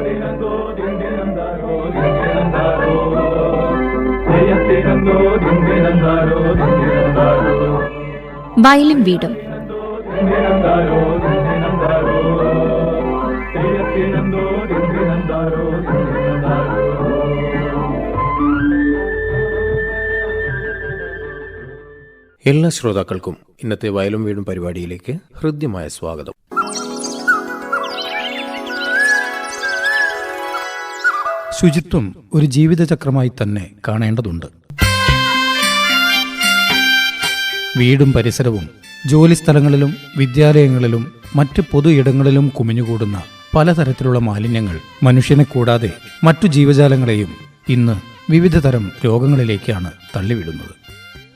దినందో దిందినందారో దిందినందారో జయతినందో దిందినందారో దిందినందారో വയലും വീടും దిందినందారో దిందినందారో జయతినందో దిందినందారో దిందినందారో എല്ലാ ശ്രോതാക്കൾക്കും ഇന്നത്തെ വയലും വീടും പരിപാടിയിലേക്ക് ഹൃദ്യമായ സ്വാഗതം ശുചിത്വം ഒരു ജീവിതചക്രമായി തന്നെ കാണേണ്ടതുണ്ട്. വീടും പരിസരവും ജോലിസ്ഥലങ്ങളിലും വിദ്യാലയങ്ങളിലും മറ്റ് പൊതു ഇടങ്ങളിലും കുമിഞ്ഞുകൂടുന്ന പലതരത്തിലുള്ള മാലിന്യങ്ങൾ മനുഷ്യനെ കൂടാതെ മറ്റു ജീവജാലങ്ങളെയും ഇന്ന് വിവിധ തരം രോഗങ്ങളിലേക്കാണ് തള്ളിവിടുന്നത്.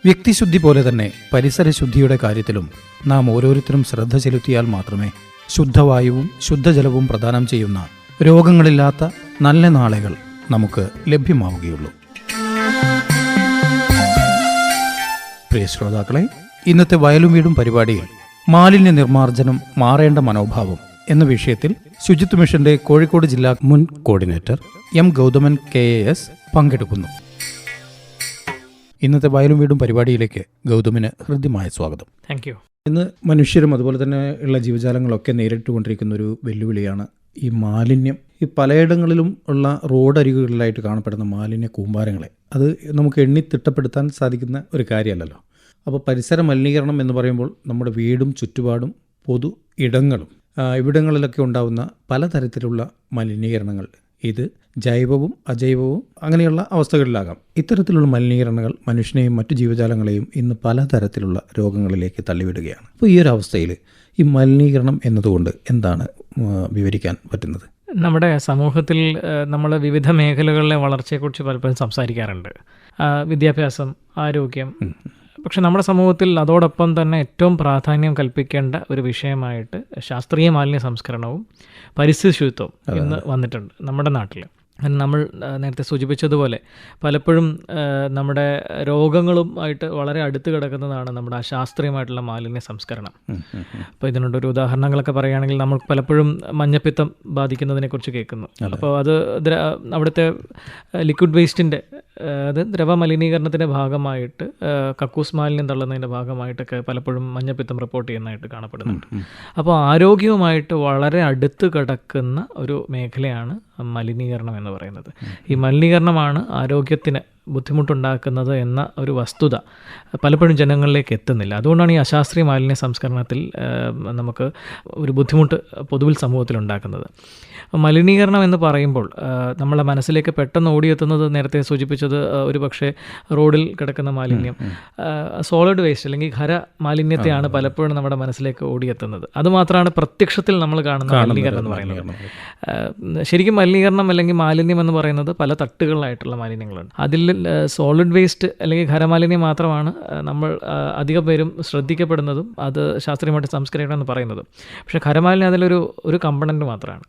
വ്യക്തിശുദ്ധി പോലെ തന്നെ പരിസരശുദ്ധിയുടെ കാര്യത്തിലും നാം ഓരോരുത്തരും ശ്രദ്ധ ചെലുത്തിയാൽ മാത്രമേ ശുദ്ധവായുവും ശുദ്ധജലവും പ്രദാനം ചെയ്യുന്ന രോഗങ്ങളില്ലാത്ത നല്ല നാളുകൾ നമുക്ക് ലഭ്യമാവുകയുള്ളൂ. പ്രിയ ശ്രോതാക്കളെ ഇന്നത്തെ വയലും വീടും പരിപാടിയിൽ മാലിന്യ നിർമ്മാർജനം മാറേണ്ട മനോഭാവം എന്ന വിഷയത്തിൽ ശുചിത്വ മിഷന്റെ കോഴിക്കോട് ജില്ലാ മുൻ coordinator M Gauthaman K A S പങ്കെടുക്കുന്നു. ഇന്നത്തെ വയലും വീടും പരിപാടിയിലേക്ക് ഗൗതമിന് ഹൃദ്യമായ സ്വാഗതം. താങ്ക് യു ഇന്ന് മനുഷ്യരും അതുപോലെ തന്നെ ഉള്ള ജീവജാലങ്ങളൊക്കെ നേരിട്ടുകൊണ്ടിരിക്കുന്ന ഒരു വെല്ലുവിളിയാണ് ഈ മാലിന്യം. ഈ പലയിടങ്ങളിലും ഉള്ള റോഡരികുകളിലായിട്ട് കാണപ്പെടുന്ന മാലിന്യ കൂമ്പാരങ്ങളെ അത് നമുക്ക് എണ്ണി തിട്ടപ്പെടുത്താൻ സാധിക്കുന്ന ഒരു കാര്യമല്ലല്ലോ. അപ്പോൾ പരിസര മലിനീകരണം എന്ന് പറയുമ്പോൾ നമ്മുടെ വീടും ചുറ്റുപാടും പൊതു ഇടങ്ങളും ഇവിടങ്ങളിലൊക്കെ ഉണ്ടാകുന്ന പലതരത്തിലുള്ള മലിനീകരണങ്ങൾ. ഇത് ജൈവവും അജൈവവും അങ്ങനെയുള്ള അവസ്ഥകളിലാകാം. ഇത്തരത്തിലുള്ള മലിനീകരണങ്ങൾ മനുഷ്യനെയും മറ്റു ജീവജാലങ്ങളെയും ഇന്ന് പലതരത്തിലുള്ള രോഗങ്ങളിലേക്ക് തള്ളിവിടുകയാണ്. അപ്പോൾ ഈ ഒരു അവസ്ഥയിൽ ഈ മലിനീകരണം എന്നതുകൊണ്ട് എന്താണ് വിവരിക്കാൻ പറ്റുന്നത്? നമ്മുടെ സമൂഹത്തിൽ നമ്മൾ വിവിധ മേഖലകളിലെ വളർച്ചയെക്കുറിച്ച് പലപ്പോഴും സംസാരിക്കാറുണ്ട്. വിദ്യാഭ്യാസം ആരോഗ്യം. പക്ഷെ നമ്മുടെ സമൂഹത്തിൽ അതോടൊപ്പം തന്നെ ഏറ്റവും പ്രാധാന്യം കൽപ്പിക്കേണ്ട ഒരു വിഷയമായിട്ട് ശാസ്ത്രീയ മാലിന്യ സംസ്കരണവും പരിസ്ഥിതി ശുചിത്വവും ഇന്ന് വന്നിട്ടുണ്ട് നമ്മുടെ നാട്ടിൽ നമ്മൾ നേരത്തെ സൂചിപ്പിച്ചതുപോലെ പലപ്പോഴും നമ്മുടെ രോഗങ്ങളുമായിട്ട് വളരെ അടുത്ത് കിടക്കുന്നതാണ് നമ്മുടെ അശാസ്ത്രീയമായിട്ടുള്ള മാലിന്യ സംസ്കരണം. അപ്പോൾ ഇതിനോടൊരു ഒരു ഉദാഹരണങ്ങളൊക്കെ പറയുകയാണെങ്കിൽ നമ്മൾ പലപ്പോഴും മഞ്ഞപ്പിത്തം ബാധിക്കുന്നതിനെക്കുറിച്ച് കേൾക്കുന്നു. അപ്പോൾ അത് അവിടുത്തെ ലിക്വിഡ് വേസ്റ്റിന്റെ അത് ദ്രവ മലിനീകരണത്തിന്റെ ഭാഗമായിട്ട് കക്കൂസ് മാലിന്യം തള്ളുന്നതിന്റെ ഭാഗമായിട്ടൊക്കെ പലപ്പോഴും മഞ്ഞപ്പിത്തം റിപ്പോർട്ട് ചെയ്യുന്നതായിട്ട് കാണപ്പെടുന്നുണ്ട്. അപ്പോൾ ആരോഗ്യവുമായിട്ട് വളരെ അടുത്ത് കിടക്കുന്ന ഒരു മേഖലയാണ് മലിനീകരണം എന്ന് പറയുന്നത്. ഈ മലിനീകരണമാണ് ആരോഗ്യത്തിന് ബുദ്ധിമുട്ടുണ്ടാക്കുന്നത് എന്ന ഒരു വസ്തുത പലപ്പോഴും ജനങ്ങളിലേക്ക് എത്തുന്നില്ല. അതുകൊണ്ടാണ് ഈ അശാസ്ത്രീയ മാലിന്യ സംസ്കരണത്തിൽ നമുക്ക് ഒരു ബുദ്ധിമുട്ട് പൊതുവിൽ സമൂഹത്തിൽ ഉണ്ടാക്കുന്നത്. മലിനീകരണം എന്ന് പറയുമ്പോൾ നമ്മളെ മനസ്സിലേക്ക് പെട്ടെന്ന് ഓടിയെത്തുന്നത് നേരത്തെ സൂചിപ്പിച്ചത് ഒരു പക്ഷേ റോഡിൽ കിടക്കുന്ന മാലിന്യം. സോളിഡ് വേസ്റ്റ് അല്ലെങ്കിൽ ഖര മാലിന്യത്തെയാണ് പലപ്പോഴും നമ്മുടെ മനസ്സിലേക്ക് ഓടിയെത്തുന്നത്. അതുമാത്രമാണ് പ്രത്യക്ഷത്തിൽ നമ്മൾ കാണുന്ന മലിനീകരണം എന്ന് പറയുന്നത്. ശരിക്കും മലിനീകരണം അല്ലെങ്കിൽ മാലിന്യം എന്ന് പറയുന്നത് പല തട്ടുകളിലായിട്ടുള്ള മാലിന്യങ്ങളുണ്ട്. അതിൽ സോളിഡ് വേസ്റ്റ് അല്ലെങ്കിൽ ഖരമാലിന്യം മാത്രമാണ് നമ്മൾ അധിക പേരും ശ്രദ്ധിക്കപ്പെടുന്നതും അത് ശാസ്ത്രീയമായിട്ട് സംസ്കരിക്കണം എന്ന് പറയുന്നതും. പക്ഷേ ഖരമാലിന്യം അതിലൊരു ഒരു കമ്പണന്റ് മാത്രമാണ്.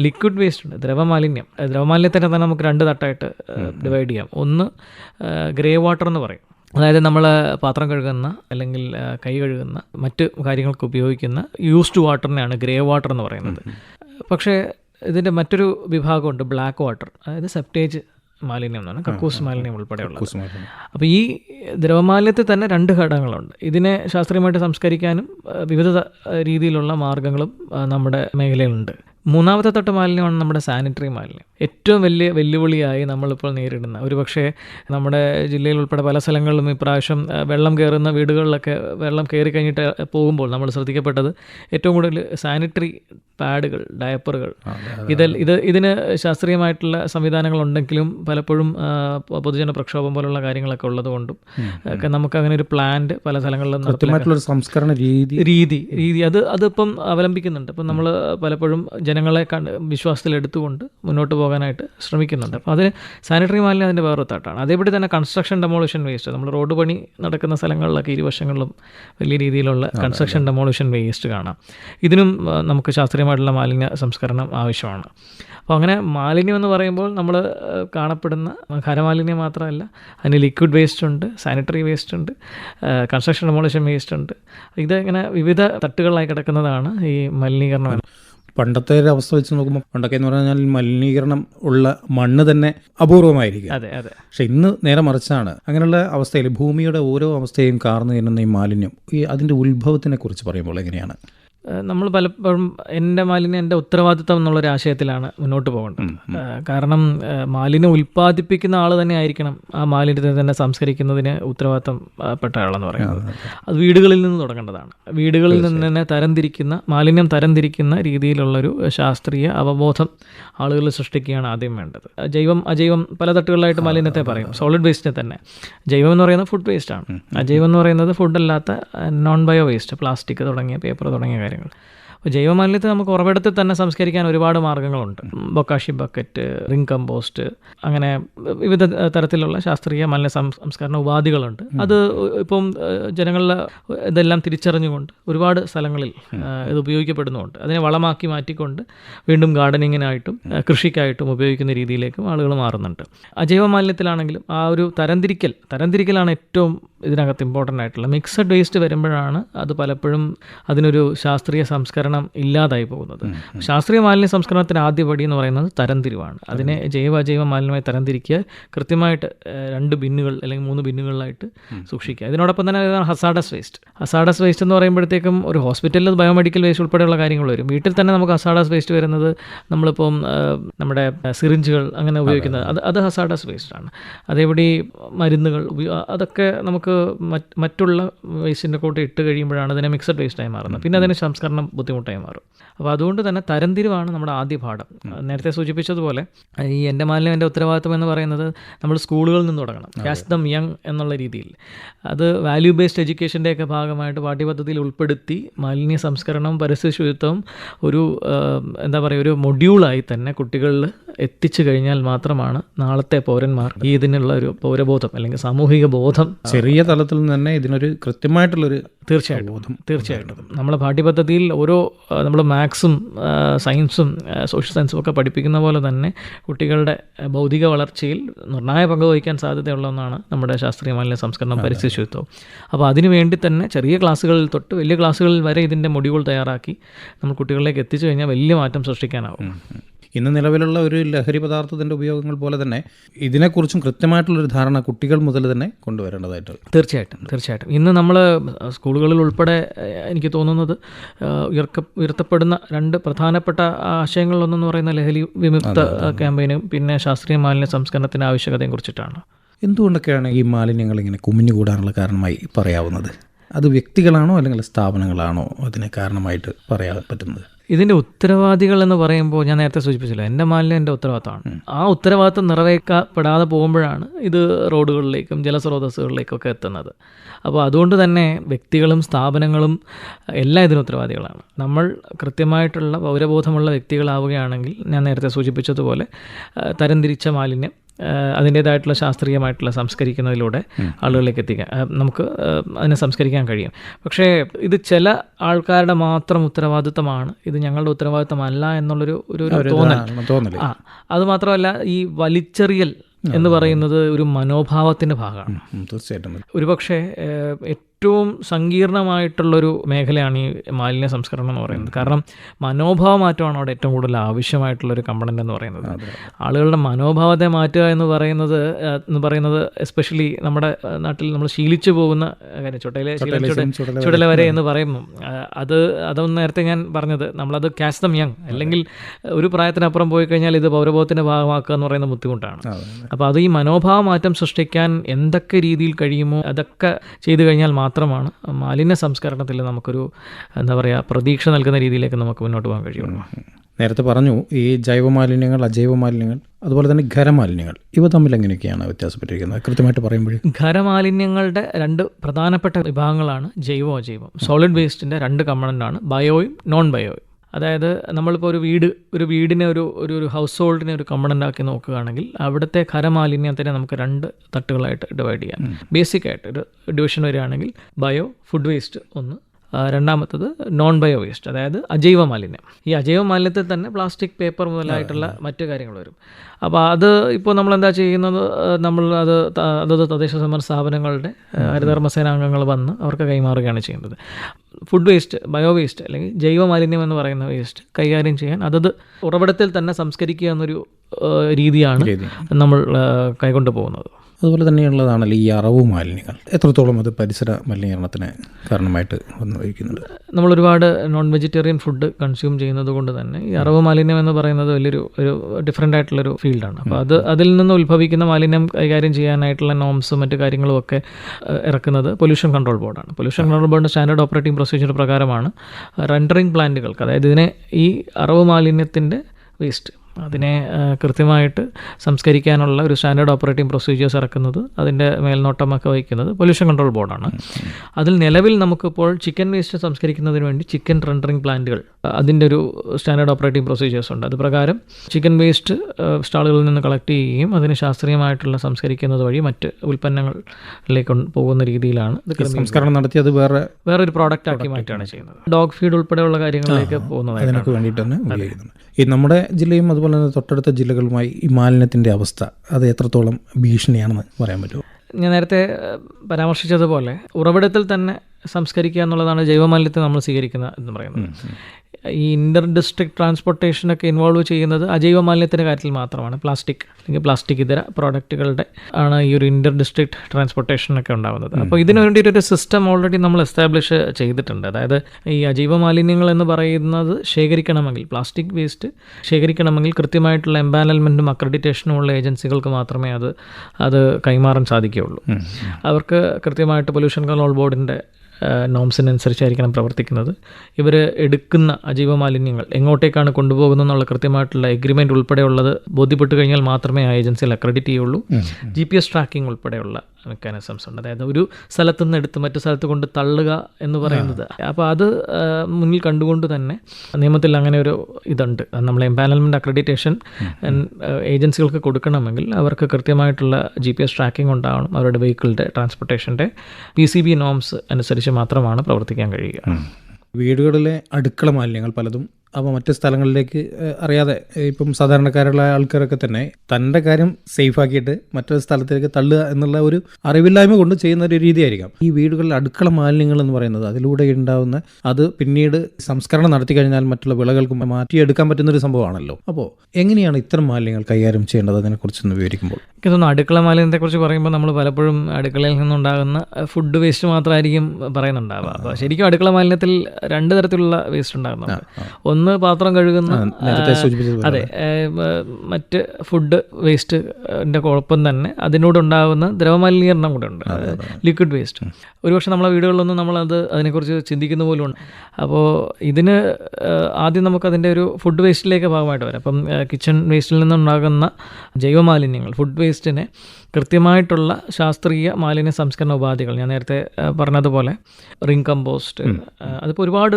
ലിക്വിഡ് വേസ്റ്റ് ഉണ്ട് ദ്രവമാലിന്യം. ദ്രവമാലിന്യത്തിനെ തന്നെ നമുക്ക് രണ്ട് തട്ടായിട്ട് ഡിവൈഡ് ചെയ്യാം. ഒന്ന് ഗ്രേ വാട്ടർ എന്ന് പറയും. അതായത് നമ്മൾ പാത്രം കഴുകുന്ന അല്ലെങ്കിൽ കൈ കഴുകുന്ന മറ്റ് കാര്യങ്ങൾക്ക് ഉപയോഗിക്കുന്ന യൂസ്ഡ് വാട്ടറിനെയാണ് ഗ്രേ വാട്ടർ എന്ന് പറയുന്നത്. പക്ഷേ ഇതിന്റെ മറ്റൊരു വിഭാഗമുണ്ട് ബ്ലാക്ക് വാട്ടർ അതായത് സെപ്റ്റേജ് മാലിന്യം എന്നാണ്. കക്കൂസ് മാലിന്യം ഉൾപ്പെടെയുള്ളത്. അപ്പോൾ ഈ ദ്രവമാലിന്യത്തിൽ തന്നെ രണ്ട് ഘടകങ്ങളുണ്ട്. ഇതിനെ ശാസ്ത്രീയമായിട്ട് സംസ്കരിക്കാനും വിവിധ രീതിയിലുള്ള മാർഗങ്ങളും നമ്മുടെ മേഖലയിലുണ്ട്. മൂന്നാമത്തെ തട്ട് മാലിന്യമാണ് നമ്മുടെ സാനിറ്ററി മാലിന്യം. ഏറ്റവും വലിയ വെല്ലുവിളിയായി നമ്മളിപ്പോൾ നേരിടുന്ന. ഒരുപക്ഷേ നമ്മുടെ ജില്ലയിൽ ഉൾപ്പെടെ പല സ്ഥലങ്ങളിലും ഇപ്രാവശ്യം വെള്ളം കയറുന്ന വീടുകളിലൊക്കെ വെള്ളം കയറി കഴിഞ്ഞിട്ട് പോകുമ്പോൾ നമ്മൾ ശ്രദ്ധിക്കപ്പെട്ടത് ഏറ്റവും കൂടുതൽ സാനിറ്ററി പാഡുകൾ ഡയപ്പറുകൾ. ഇതിൽ ഇത് ഇതിന് ശാസ്ത്രീയമായിട്ടുള്ള സംവിധാനങ്ങളുണ്ടെങ്കിലും പലപ്പോഴും പൊതുജന പ്രക്ഷോഭം പോലുള്ള കാര്യങ്ങളൊക്കെ ഉള്ളതുകൊണ്ടും ഒക്കെ നമുക്ക് അങ്ങനെ ഒരു പ്ലാന്റ് പല സ്ഥലങ്ങളിലും സംസ്കരണ രീതി. രീതി രീതി. അത് അതിപ്പം അവലംബിക്കുന്നുണ്ട്. അപ്പം നമ്മൾ പലപ്പോഴും ജനങ്ങളെ കണ്ട് വിശ്വാസത്തിൽ എടുത്തുകൊണ്ട് മുന്നോട്ട് പോകാനായിട്ട് ശ്രമിക്കുന്നുണ്ട്. അപ്പോൾ അതിന് സാനിറ്ററി മാലിന്യം അതിന്റെ വേറെ തട്ടാണ് അതേപടി തന്നെ കൺസ്ട്രക്ഷൻ ഡെമോളിഷൻ വേസ്റ്റ് നമ്മൾ റോഡ് പണി നടക്കുന്ന സ്ഥലങ്ങളിലൊക്കെ ഇരുവശങ്ങളിലും വലിയ രീതിയിലുള്ള കൺസ്ട്രക്ഷൻ ഡെമോളിഷൻ വേസ്റ്റ് കാണാം. ഇതിനും നമുക്ക് ശാസ്ത്രീയമായിട്ടുള്ള മാലിന്യ സംസ്കരണം ആവശ്യമാണ്. അപ്പോൾ അങ്ങനെ മാലിന്യം എന്ന് പറയുമ്പോൾ നമ്മൾ കാണപ്പെടുന്ന ഖരമാലിന്യം മാത്രമല്ല അതിന് ലിക്വിഡ് വേസ്റ്റ് ഉണ്ട് സാനിറ്ററി വേസ്റ്റ് ഉണ്ട് കൺസ്ട്രക്ഷൻ ഡെമോളിഷൻ വേസ്റ്റ് ഉണ്ട്. ഇത് ഇങ്ങനെ വിവിധ തട്ടുകളിലായി കിടക്കുന്നതാണ് ഈ മലിനീകരണം പണ്ടത്തെ ഒരു അവസ്ഥ വെച്ച് നോക്കുമ്പോൾ പണ്ടൊക്കെ എന്ന് പറഞ്ഞാൽ മലിനീകരണം ഉള്ള മണ്ണ് തന്നെ അപൂർവമായിരിക്കും. അതെ അതെ. പക്ഷെ ഇന്ന് നേരെ മറിച്ചാണ്. അങ്ങനെയുള്ള അവസ്ഥയിൽ ഭൂമിയുടെ ഓരോ അവസ്ഥയും കാർന്നു തരുന്ന ഈ മാലിന്യം ഈ അതിന്റെ ഉത്ഭവത്തിനെ കുറിച്ച് പറയുമ്പോൾ എങ്ങനെയാണ്? നമ്മൾ പലപ്പോഴും എന്റെ മാലിന്യം എന്റെ ഉത്തരവാദിത്തം എന്നുള്ളൊരു ആശയത്തിലാണ് മുന്നോട്ട് പോകേണ്ടത്. കാരണം മാലിന്യം ഉൽപ്പാദിപ്പിക്കുന്ന ആൾ തന്നെ ആയിരിക്കണം ആ മാലിന്യത്തെ തന്നെ സംസ്കരിക്കുന്നതിന് ഉത്തരവാദിത്തം പെട്ട ആളെന്ന് പറയുന്നത്. അത്. വീടുകളിൽ നിന്ന് തുടങ്ങേണ്ടതാണ്. വീടുകളിൽ നിന്ന് തന്നെ തരംതിരിക്കുന്ന മാലിന്യം തരംതിരിക്കുന്ന രീതിയിലുള്ളൊരു ശാസ്ത്രീയ അവബോധം ആളുകൾ സൃഷ്ടിക്കുകയാണ് ആദ്യം വേണ്ടത്. ജൈവം അജൈവം പല തട്ടുകളിലായിട്ട് മാലിന്യത്തെ പറയും. സോളിഡ് വേസ്റ്റിനെ തന്നെ. ജൈവം എന്ന് പറയുന്നത് ഫുഡ് വേസ്റ്റാണ് അജൈവം എന്ന് പറയുന്നത് ഫുഡ് അല്ലാത്ത നോൺ ബയോ വേസ്റ്റ് പ്ലാസ്റ്റിക് തുടങ്ങിയ പേപ്പർ തുടങ്ങിയ കാര്യങ്ങൾ അപ്പോൾ ജൈവമാലിന്യത്തെ നമുക്ക് ഉറവിടത്തിൽ തന്നെ സംസ്കരിക്കാൻ ഒരുപാട് മാർഗങ്ങളുണ്ട് ബൊക്കാഷി ബക്കറ്റ് റിംഗ് കമ്പോസ്റ്റ് അങ്ങനെ വിവിധ തരത്തിലുള്ള ശാസ്ത്രീയ മാലിന്യ സംസ്കരണ ഉപാധികളുണ്ട്. അത് ഇപ്പം ജനങ്ങളിലെ ജനങ്ങളിൽ ഇതെല്ലാം തിരിച്ചറിഞ്ഞുകൊണ്ട് ഒരുപാട് സ്ഥലങ്ങളിൽ ഇത് ഉപയോഗിക്കപ്പെടുന്നുണ്ട്. അതിനെ വളമാക്കി മാറ്റിക്കൊണ്ട് വീണ്ടും ഗാർഡനിങ്ങിനായിട്ടും കൃഷിക്കായിട്ടും ഉപയോഗിക്കുന്ന രീതിയിലേക്കും ആളുകൾ മാറുന്നുണ്ട്. അജൈവ മാലിന്യത്തിലാണെങ്കിലും ആ ഒരു തരംതിരിക്കൽ തരംതിരിക്കലാണ് ഏറ്റവും ഇതിനകത്ത് ഇമ്പോർട്ടന്റ് ആയിട്ടുള്ള മിക്സഡ് വേസ്റ്റ് വരുമ്പോഴാണ് അത് പലപ്പോഴും അതിനൊരു ശാസ്ത്രീയ സംസ്കരണം ഇല്ലാതായി പോകുന്നത്. ശാസ്ത്രീയ മാലിന്യ സംസ്കരണത്തിന് ആദ്യപടി എന്ന് പറയുന്നത് തരംതിരിവാണ്. അതിനെ ജൈവ അജൈവ മാലിന്യമായി തരംതിരിക്കുക കൃത്യമായിട്ട് രണ്ട് ബിന്നുകൾ അല്ലെങ്കിൽ മൂന്ന് ബിന്നുകളിലായിട്ട് സൂക്ഷിക്കുക. ഇതിനോടൊപ്പം തന്നെ ഹസാഡസ് വേസ്റ്റ്. ഹസാഡസ് വേസ്റ്റ് എന്ന് പറയുമ്പോഴത്തേക്കും ഒരു ഹോസ്പിറ്റലിൽ ബയോമെഡിക്കൽ വേസ്റ്റ് ഉൾപ്പെടെയുള്ള കാര്യങ്ങൾ വരും. വീട്ടിൽ തന്നെ നമുക്ക് ഹസാഡസ് വേസ്റ്റ് വരുന്നത് നമ്മളിപ്പം നമ്മുടെ സിറിഞ്ചുകൾ അങ്ങനെ ഉപയോഗിക്കുന്നത്. അത്. അത് ഹസാഡസ് വേസ്റ്റ് ആണ്. അതേപടി മരുന്നുകൾ അതൊക്കെ നമുക്ക് മറ്റുള്ള വേസ്റ്റിന്റെ കൂട്ട് ഇട്ട് കഴിയുമ്പോഴാണ് അതിനെ മിക്സഡ് വേസ്റ്റായി മാറുന്നത്. പിന്നെ അതിന് സംസ്കരണം ബുദ്ധിമുട്ടായി മാറും. അപ്പോൾ അതുകൊണ്ട് തന്നെ തരംതിരിവാണ് നമ്മുടെ ആദ്യ പാഠം. നേരത്തെ സൂചിപ്പിച്ചതുപോലെ ഈ എന്റെ മാലിന്യം എന്റെ ഉത്തരവാദിത്വം എന്ന് പറയുന്നത് നമ്മൾ സ്കൂളുകളിൽ നിന്ന് തുടങ്ങണം. ക്യാഷ് ദം യങ് എന്നുള്ള രീതിയിൽ. അത് വാല്യൂ ബേസ്ഡ് എഡ്യൂക്കേഷന്റെയൊക്കെ ഭാഗമായിട്ട് പാഠ്യപദ്ധതിയിൽ ഉൾപ്പെടുത്തി മാലിന്യ സംസ്കരണം പരിസ്ഥിതി ശുചിത്വം ഒരു എന്താ പറയുക ഒരു മൊഡ്യൂളായി തന്നെ കുട്ടികളിൽ എത്തിച്ചു കഴിഞ്ഞാൽ മാത്രമാണ് നാളത്തെ പൗരന്മാർ ഈ ഇതിനുള്ള ഒരു പൗരബോധം അല്ലെങ്കിൽ സാമൂഹിക ബോധം ചെറിയ തലത്തിൽ നിന്ന് തന്നെ ഇതിനൊരു കൃത്യമായിട്ടുള്ളൊരു തീർച്ചയായിട്ടും തീർച്ചയായിട്ടും. നമ്മളെ പാഠ്യപദ്ധതിയിൽ ഓരോ നമ്മൾ മാത്സും സയൻസും സോഷ്യൽ സയൻസും ഒക്കെ പഠിപ്പിക്കുന്ന പോലെ തന്നെ കുട്ടികളുടെ ബൗദ്ധിക ഭൗതിക വളർച്ചയിൽ നിർണായക പങ്ക് വഹിക്കാൻ സാധ്യതയുള്ള ഒന്നാണ് നമ്മുടെ ശാസ്ത്രീയ മാലിന്യ സംസ്കരണം പരിസ്ഥിതി ശുചിത്വം. അപ്പോൾ അതിനു വേണ്ടി തന്നെ ചെറിയ ക്ലാസ്സുകളിൽ തൊട്ട് വലിയ ക്ലാസ്സുകളിൽ വരെ ഇതിന്റെ മൊഡ്യൂൾ തയ്യാറാക്കി നമ്മൾ കുട്ടികളിലേക്ക് എത്തിച്ചു കഴിഞ്ഞാൽ വലിയ മാറ്റം സൃഷ്ടിക്കാനാവും. ഇന്ന് നിലവിലുള്ള ഒരു ലഹരി പദാർത്ഥത്തിന്റെ ഉപയോഗങ്ങൾ പോലെ തന്നെ ഇതിനെക്കുറിച്ചും കൃത്യമായിട്ടുള്ളൊരു ധാരണ കുട്ടികൾ മുതൽ തന്നെ കൊണ്ടുവരേണ്ടതായിട്ട് തീർച്ചയായിട്ടും തീർച്ചയായിട്ടും. ഇന്ന് നമ്മൾ സ്കൂളുകളിൽ ഉൾപ്പെടെ എനിക്ക് തോന്നുന്നത് ഉയർക്ക ഉയർത്തപ്പെടുന്ന രണ്ട് പ്രധാനപ്പെട്ട ആശയങ്ങളിലൊന്നെന്ന് പറയുന്ന ലഹരി വിമുക്ത ക്യാമ്പയിനും പിന്നെ ശാസ്ത്രീയ മാലിന്യ സംസ്കരണത്തിന്റെ ആവശ്യകതയും കുറിച്ചിട്ടാണ്. എന്തുകൊണ്ടൊക്കെയാണ് ഈ മാലിന്യങ്ങൾ ഇങ്ങനെ കുമിഞ്ഞുകൂടാനുള്ള കാരണമായി പറയാവുന്നത്? അത് വ്യക്തികളാണോ അല്ലെങ്കിൽ സ്ഥാപനങ്ങളാണോ അതിന് കാരണമായിട്ട് പറയാൻ പറ്റുന്നത്? ഇതിന്റെ ഉത്തരവാദികൾ എന്ന് പറയുമ്പോൾ ഞാൻ നേരത്തെ സൂചിപ്പിച്ചില്ല എന്റെ മാലിന്യം എന്റെ ഉത്തരവാദിത്തമാണ്. ആ ഉത്തരവാദിത്തം നിറവേക്കപ്പെടാതെ പോകുമ്പോഴാണ് ഇത് റോഡുകളിലേക്കും ജലസ്രോതസ്സുകളിലേക്കും ഒക്കെ എത്തുന്നത്. അപ്പോൾ അതുകൊണ്ട് തന്നെ വ്യക്തികളും സ്ഥാപനങ്ങളും എല്ലാം ഇതിന് ഉത്തരവാദികളാണ്. നമ്മൾ കൃത്യമായിട്ടുള്ള പൗരബോധമുള്ള വ്യക്തികളാവുകയാണെങ്കിൽ ഞാൻ നേരത്തെ സൂചിപ്പിച്ചതുപോലെ തരംതിരിച്ച മാലിന്യം അതിന്റേതായിട്ടുള്ള ശാസ്ത്രീയമായിട്ടുള്ള സംസ്കരിക്കുന്നതിലൂടെ ആളുകളിലേക്ക് എത്തിക്കാം നമുക്ക് അതിനെ സംസ്കരിക്കാൻ കഴിയും. പക്ഷേ ഇത് ചില ആൾക്കാരുടെ മാത്രം ഉത്തരവാദിത്തമാണ് ഇത് ഞങ്ങളുടെ ഉത്തരവാദിത്തമല്ല എന്നുള്ളൊരു ഒരു ഒരു തോന്നൽ. ആ അത് മാത്രമല്ല ഈ വലിച്ചെറിയൽ എന്ന് പറയുന്നത് ഒരു മനോഭാവത്തിന്റെ ഭാഗമാണ്. തീർച്ചയായിട്ടും. ഒരുപക്ഷെ ഏറ്റവും സങ്കീർണമായിട്ടുള്ളൊരു മേഖലയാണ് ഈ മാലിന്യ സംസ്കരണം എന്ന് പറയുന്നത്. കാരണം മനോഭാവ മാറ്റമാണ് അവിടെ ഏറ്റവും കൂടുതൽ ആവശ്യമായിട്ടുള്ളൊരു കമ്പണന്റ് എന്ന് പറയുന്നത്. ആളുകളുടെ മനോഭാവത്തെ മാറ്റുക എന്ന് പറയുന്നത് എന്ന് പറയുന്നത് എസ്പെഷ്യലി നമ്മുടെ നാട്ടിൽ നമ്മൾ ശീലിച്ചു പോകുന്ന കാര്യം ചുട്ടയിലെ ചുടല വരെ എന്ന് പറയുമ്പോൾ അത് അതൊന്ന് നേരത്തെ ഞാൻ പറഞ്ഞത് നമ്മളത് ക്യാച്ച് ദം യങ് അല്ലെങ്കിൽ ഒരു പ്രായത്തിനപ്പുറം പോയി കഴിഞ്ഞാൽ ഇത് പൗരബോധത്തിന്റെ ഭാഗമാക്കുക എന്ന് പറയുന്ന ബുദ്ധിമുട്ടാണ്. അപ്പോൾ അത് ഈ മനോഭാവ മാറ്റം സൃഷ്ടിക്കാൻ എന്തൊക്കെ രീതിയിൽ കഴിയുമോ അതൊക്കെ ചെയ്തു കഴിഞ്ഞാൽ മാത്രമാണ്. മാലിന്യ സംസ്കരണത്തിൽ നമുക്കൊരു എന്താ പറയുക പ്രതീക്ഷ നൽകുന്ന രീതിയിലേക്ക് നമുക്ക് മുന്നോട്ട് പോകാൻ കഴിയുള്ളൂ. നേരത്തെ പറഞ്ഞു ഈ ജൈവ മാലിന്യങ്ങൾ അജൈവ മാലിന്യങ്ങൾ അതുപോലെ തന്നെ ഖരമാലിന്യങ്ങൾ ഇവ തമ്മിൽ എങ്ങനെയൊക്കെയാണ് വ്യത്യാസപ്പെട്ടിരിക്കുന്നത്? കൃത്യമായിട്ട് പറയുമ്പോൾ ഖരമാലിന്യങ്ങളുടെ രണ്ട് പ്രധാനപ്പെട്ട വിഭാഗങ്ങളാണ് ജൈവം അജൈവം. സോളിഡ് വേസ്റ്റിന്റെ രണ്ട് കമ്പണന്റാണ് ബയോയും നോൺ ബയോയും. അതായത് നമ്മളിപ്പോൾ ഒരു വീട് ഒരു വീടിനെ ഒരു ഒരു ഒരു ഹൗസ് ഹോൾഡിനെ ഒരു കമ്പണന്റ് ആക്കി നോക്കുകയാണെങ്കിൽ അവിടുത്തെ ഖരമാലിന്യത്തിനെ നമുക്ക് രണ്ട് തട്ടുകളായിട്ട് ഡിവൈഡ് ചെയ്യാം. ബേസിക് ആയിട്ട് ഒരു ഡിവിഷൻ വരികയാണെങ്കിൽ ബയോ ഫുഡ് വേസ്റ്റ് ഒന്ന് രണ്ടാമത്തത് നോൺ ബയോ വേസ്റ്റ് അതായത് അജൈവ മാലിന്യം ഈ അജൈവ മാലിന്യത്തിൽ തന്നെ പ്ലാസ്റ്റിക് പേപ്പർ മുതലായിട്ടുള്ള മറ്റു കാര്യങ്ങൾ വരും. അപ്പോൾ അത് ഇപ്പോൾ നമ്മൾ എന്താ ചെയ്യുന്നത് നമ്മൾ അത് അതത് തദ്ദേശ സ്വയംഭരണ സ്ഥാപനങ്ങളുടെ ഹരിതകർമ്മസേന അംഗങ്ങൾ വന്ന് അവർക്ക് കൈമാറുകയാണ് ചെയ്യുന്നത്. ഫുഡ് വേസ്റ്റ് ബയോ വേസ്റ്റ് അല്ലെങ്കിൽ ജൈവ മാലിന്യം എന്ന് പറയുന്ന വേസ്റ്റ് കൈകാര്യം ചെയ്യാൻ അതത് ഉറവിടത്തിൽ തന്നെ സംസ്കരിക്കുക എന്നൊരു രീതിയാണ് നമ്മൾ കൈകൊണ്ട് പോകുന്നത്. അതുപോലെ തന്നെയുള്ളതാണല്ലോ ഈ അറവ് മാലിന്യങ്ങൾ. എത്രത്തോളം അത് പരിസര മലിനീകരണത്തിന് കാരണമായിട്ട് വന്നിരിക്കുന്നുണ്ട് നമ്മൾ ഒരുപാട് നോൺ വെജിറ്റേറിയൻ ഫുഡ് കൺസ്യൂം ചെയ്യുന്നത് കൊണ്ട് തന്നെ ഈ അറവ് മാലിന്യം എന്ന് പറയുന്നത് വലിയൊരു ഒരു ഡിഫറെന്റ് ആയിട്ടുള്ളൊരു ഫീൽഡാണ്. അപ്പോൾ അത് അതിൽ നിന്ന് ഉത്ഭവിക്കുന്ന മാലിന്യം കൈകാര്യം ചെയ്യാനായിട്ടുള്ള നോംസും മറ്റു കാര്യങ്ങളും ഒക്കെ ഇറക്കുന്നത് പൊല്യൂഷൻ കൺട്രോൾ ബോർഡാണ് പൊല്യൂഷൻ കൺട്രോൾ ബോർഡിന്റെ സ്റ്റാൻഡേർഡ് ഓപ്പറേറ്റിംഗ് പ്രൊസീജിയർ പ്രകാരമാണ് റെൻഡറിങ് പ്ലാന്റുകൾക്ക് അതായത് ഇതിനെ ഈ അറവ് മാലിന്യത്തിന്റെ വേസ്റ്റ് അതിനെ കൃത്യമായിട്ട് സംസ്കരിക്കാനുള്ള ഒരു സ്റ്റാൻഡേർഡ് ഓപ്പറേറ്റിംഗ് പ്രൊസീജിയേഴ്സ് ഇറക്കുന്നത് അതിന്റെ മേൽനോട്ടമൊക്കെ വഹിക്കുന്നത് പൊല്യൂഷൻ കൺട്രോൾ ബോർഡാണ്. അതിൽ നിലവിൽ നമുക്കിപ്പോൾ ചിക്കൻ വേസ്റ്റ് സംസ്കരിക്കുന്നതിന് വേണ്ടി ചിക്കൻ റെൻഡറിങ് പ്ലാന്റുകൾ അതിന്റെ ഒരു സ്റ്റാൻഡേർഡ് ഓപ്പറേറ്റിംഗ് പ്രൊസീജിയേഴ്സ് ഉണ്ട്. അത് പ്രകാരം ചിക്കൻ വേസ്റ്റ് സ്റ്റാളുകളിൽ നിന്ന് കളക്ട് ചെയ്യുകയും അതിന് ശാസ്ത്രീയമായിട്ടുള്ള സംസ്കരിക്കുന്നത് വഴി മറ്റ് ഉൽപ്പന്നങ്ങളിലേക്ക് പോകുന്ന രീതിയിലാണ് സംസ്കരണം നടത്തി അത് വേറെ വേറൊരു പ്രോഡക്റ്റ് ആക്കി മാറ്റുകയാണ് ചെയ്യുന്നത്. ഡോഗ് ഫീഡ് ഉൾപ്പെടെയുള്ള കാര്യങ്ങളിലേക്ക് അതിനൊക്കെ ഉപയോഗിക്കുന്നുണ്ട് ഈ നമ്മുടെ ജില്ലയും അതുപോലെ തന്നെ തൊട്ടടുത്ത ജില്ലകളുമായി ഈ മാലിന്യത്തിന്റെ അവസ്ഥ അത് എത്രത്തോളം ഭീഷണിയാണെന്ന് പറയാൻ പറ്റുമോ? ഞാൻ നേരത്തെ പരാമർശിച്ചതുപോലെ ഉറവിടത്തിൽ തന്നെ സംസ്കരിക്കുക എന്നുള്ളതാണ് ജൈവമാലിന്യത്തെ നമ്മൾ സ്വീകരിക്കുന്ന എന്ന് പറയുന്നത്. ഈ ഇന്റർ ഡിസ്ട്രിക്ട് ട്രാൻസ്പോർട്ടേഷനൊക്കെ ഇൻവോൾവ് ചെയ്യുന്നത് അജൈവ മാലിന്യത്തിന്റെ കാര്യത്തിൽ മാത്രമാണ്. പ്ലാസ്റ്റിക് അല്ലെങ്കിൽ പ്ലാസ്റ്റിക് ഇതര പ്രോഡക്റ്റുകളുടെ ആണ് ഈ ഒരു ഇന്റർ ഡിസ്ട്രിക്ട് ട്രാൻസ്പോർട്ടേഷനൊക്കെ ഉണ്ടാകുന്നത് അപ്പോൾ ഇതിന് വേണ്ടിയിട്ട് ഒരു സിസ്റ്റം ഓൾറെഡി നമ്മൾ എസ്റ്റാബ്ലിഷ് ചെയ്തിട്ടുണ്ട്. അതായത് ഈ അജൈവ മാലിന്യങ്ങൾ എന്ന് പറയുന്നത് ശേഖരിക്കണമെങ്കിൽ പ്ലാസ്റ്റിക് വേസ്റ്റ് ശേഖരിക്കണമെങ്കിൽ കൃത്യമായിട്ടുള്ള എംപാനൽമെന്റും അക്രഡിറ്റേഷനും ഉള്ള ഏജൻസികൾക്ക് മാത്രമേ അത് അത് കൈമാറാൻ സാധിക്കുകയുള്ളൂ. അവർക്ക് കൃത്യമായിട്ട് പൊല്യൂഷൻ കൺട്രോൾ ബോർഡിന്റെ നോംസിനനുസരിച്ചായിരിക്കണം പ്രവർത്തിക്കുന്നത്. ഇവർ എടുക്കുന്ന അജൈവ മാലിന്യങ്ങൾ എങ്ങോട്ടേക്കാണ് കൊണ്ടുപോകുന്നത് എന്നുള്ള കൃത്യമായിട്ടുള്ള എഗ്രിമെന്റ് ഉൾപ്പെടെയുള്ളത് ബോധ്യപ്പെട്ട് കഴിഞ്ഞാൽ മാത്രമേ ആ ഏജൻസിയിൽ അക്രെഡിറ്റ് ചെയ്യുള്ളൂ. ജി പി എസ് ട്രാക്കിംഗ് ഉൾപ്പെടെയുള്ള മെക്കാനിസംസ് ഉണ്ട്. അതായത് ഒരു സ്ഥലത്ത് നിന്ന് എടുത്ത് മറ്റു സ്ഥലത്ത് കൊണ്ട് തള്ളുക എന്ന് പറയുന്നത്. അപ്പോൾ അത് മുന്നിൽ കണ്ടുകൊണ്ട് തന്നെ നിയമത്തിൽ അങ്ങനെ ഒരു ഇതുണ്ട്. നമ്മൾ എംപാനൽമെന്റ് അക്രഡിറ്റേഷൻ ഏജൻസികൾക്ക് കൊടുക്കണമെങ്കിൽ അവർക്ക് കൃത്യമായിട്ടുള്ള ജി പി എസ് ട്രാക്കിംഗ് ഉണ്ടാവണം. അവരുടെ വെഹിക്കിളിന്റെ ട്രാൻസ്പോർട്ടേഷന്റെ പി സി ബി നോംസ് അനുസരിച്ച് മാത്രമാണ് പ്രവർത്തിക്കാൻ കഴിയുക. വീടുകളിലെ അടുക്കള മാലിന്യങ്ങൾ പലതും അപ്പോൾ മറ്റ് സ്ഥലങ്ങളിലേക്ക് അറിയാതെ ഇപ്പം സാധാരണക്കാരുള്ള ആൾക്കാരൊക്കെ തന്നെ തന്റെ കാര്യം സേഫാക്കിയിട്ട് മറ്റൊരു സ്ഥലത്തേക്ക് തള്ളുക എന്നുള്ള ഒരു അറിവില്ലായ്മ കൊണ്ട് ചെയ്യുന്ന ഒരു രീതിയായിരിക്കാം. ഈ വീടുകളിലെ അടുക്കള മാലിന്യങ്ങൾ എന്ന് പറയുന്നത് അതിലൂടെ ഉണ്ടാവുന്ന അത് പിന്നീട് സംസ്കരണം നടത്തി കഴിഞ്ഞാൽ മറ്റുള്ള വിളകൾക്ക് മാറ്റിയെടുക്കാൻ പറ്റുന്ന ഒരു സംഭവമാണല്ലോ. അപ്പോൾ എങ്ങനെയാണ് ഇത്തരം മാലിന്യങ്ങൾ കൈകാര്യം ചെയ്യേണ്ടത്? അതിനെക്കുറിച്ചൊന്ന് വിവരിക്കുമ്പോൾ. എനിക്ക് തോന്നുന്നു അടുക്കള മാലിന്യത്തെക്കുറിച്ച് പറയുമ്പോൾ നമ്മൾ പലപ്പോഴും അടുക്കളയിൽ നിന്നുണ്ടാകുന്ന ഫുഡ് വേസ്റ്റ് മാത്രമായിരിക്കും പറയുന്നുണ്ടാവുക. അപ്പോൾ ശരിക്കും അടുക്കള മാലിന്യത്തിൽ രണ്ട് തരത്തിലുള്ള വേസ്റ്റ് ഉണ്ടാകുന്നുണ്ട്. ഒന്ന് പാത്രം കഴുകുന്ന അതെ മറ്റ് ഫുഡ് വേസ്റ്റിന്റെ കുഴപ്പം തന്നെ അതിനോടുണ്ടാകുന്ന ദ്രവമലിനീകരണം കൂടെ ഉണ്ട്. ലിക്വിഡ് വേസ്റ്റ് ഒരുപക്ഷെ നമ്മളെ വീടുകളിലൊന്നും നമ്മളത് അതിനെക്കുറിച്ച് ചിന്തിക്കുന്ന പോലും ഉണ്ട് അപ്പോൾ ഇതിന് ആദ്യം നമുക്ക് അതിന്റെ ഒരു ഫുഡ് വേസ്റ്റിലേക്ക് ഭാഗമായിട്ട് വരാം. അപ്പം കിച്ചൺ വേസ്റ്റിൽ നിന്നുണ്ടാകുന്ന ജൈവമാലിന്യങ്ങൾ ഫുഡ് വേസ്റ്റിനെ കൃത്യമായിട്ടുള്ള ശാസ്ത്രീയ മാലിന്യ സംസ്കരണ ഉപാധികൾ. ഞാൻ നേരത്തെ പറഞ്ഞതുപോലെ റിംഗ് കമ്പോസ്റ്റ് അതിപ്പോൾ ഒരുപാട്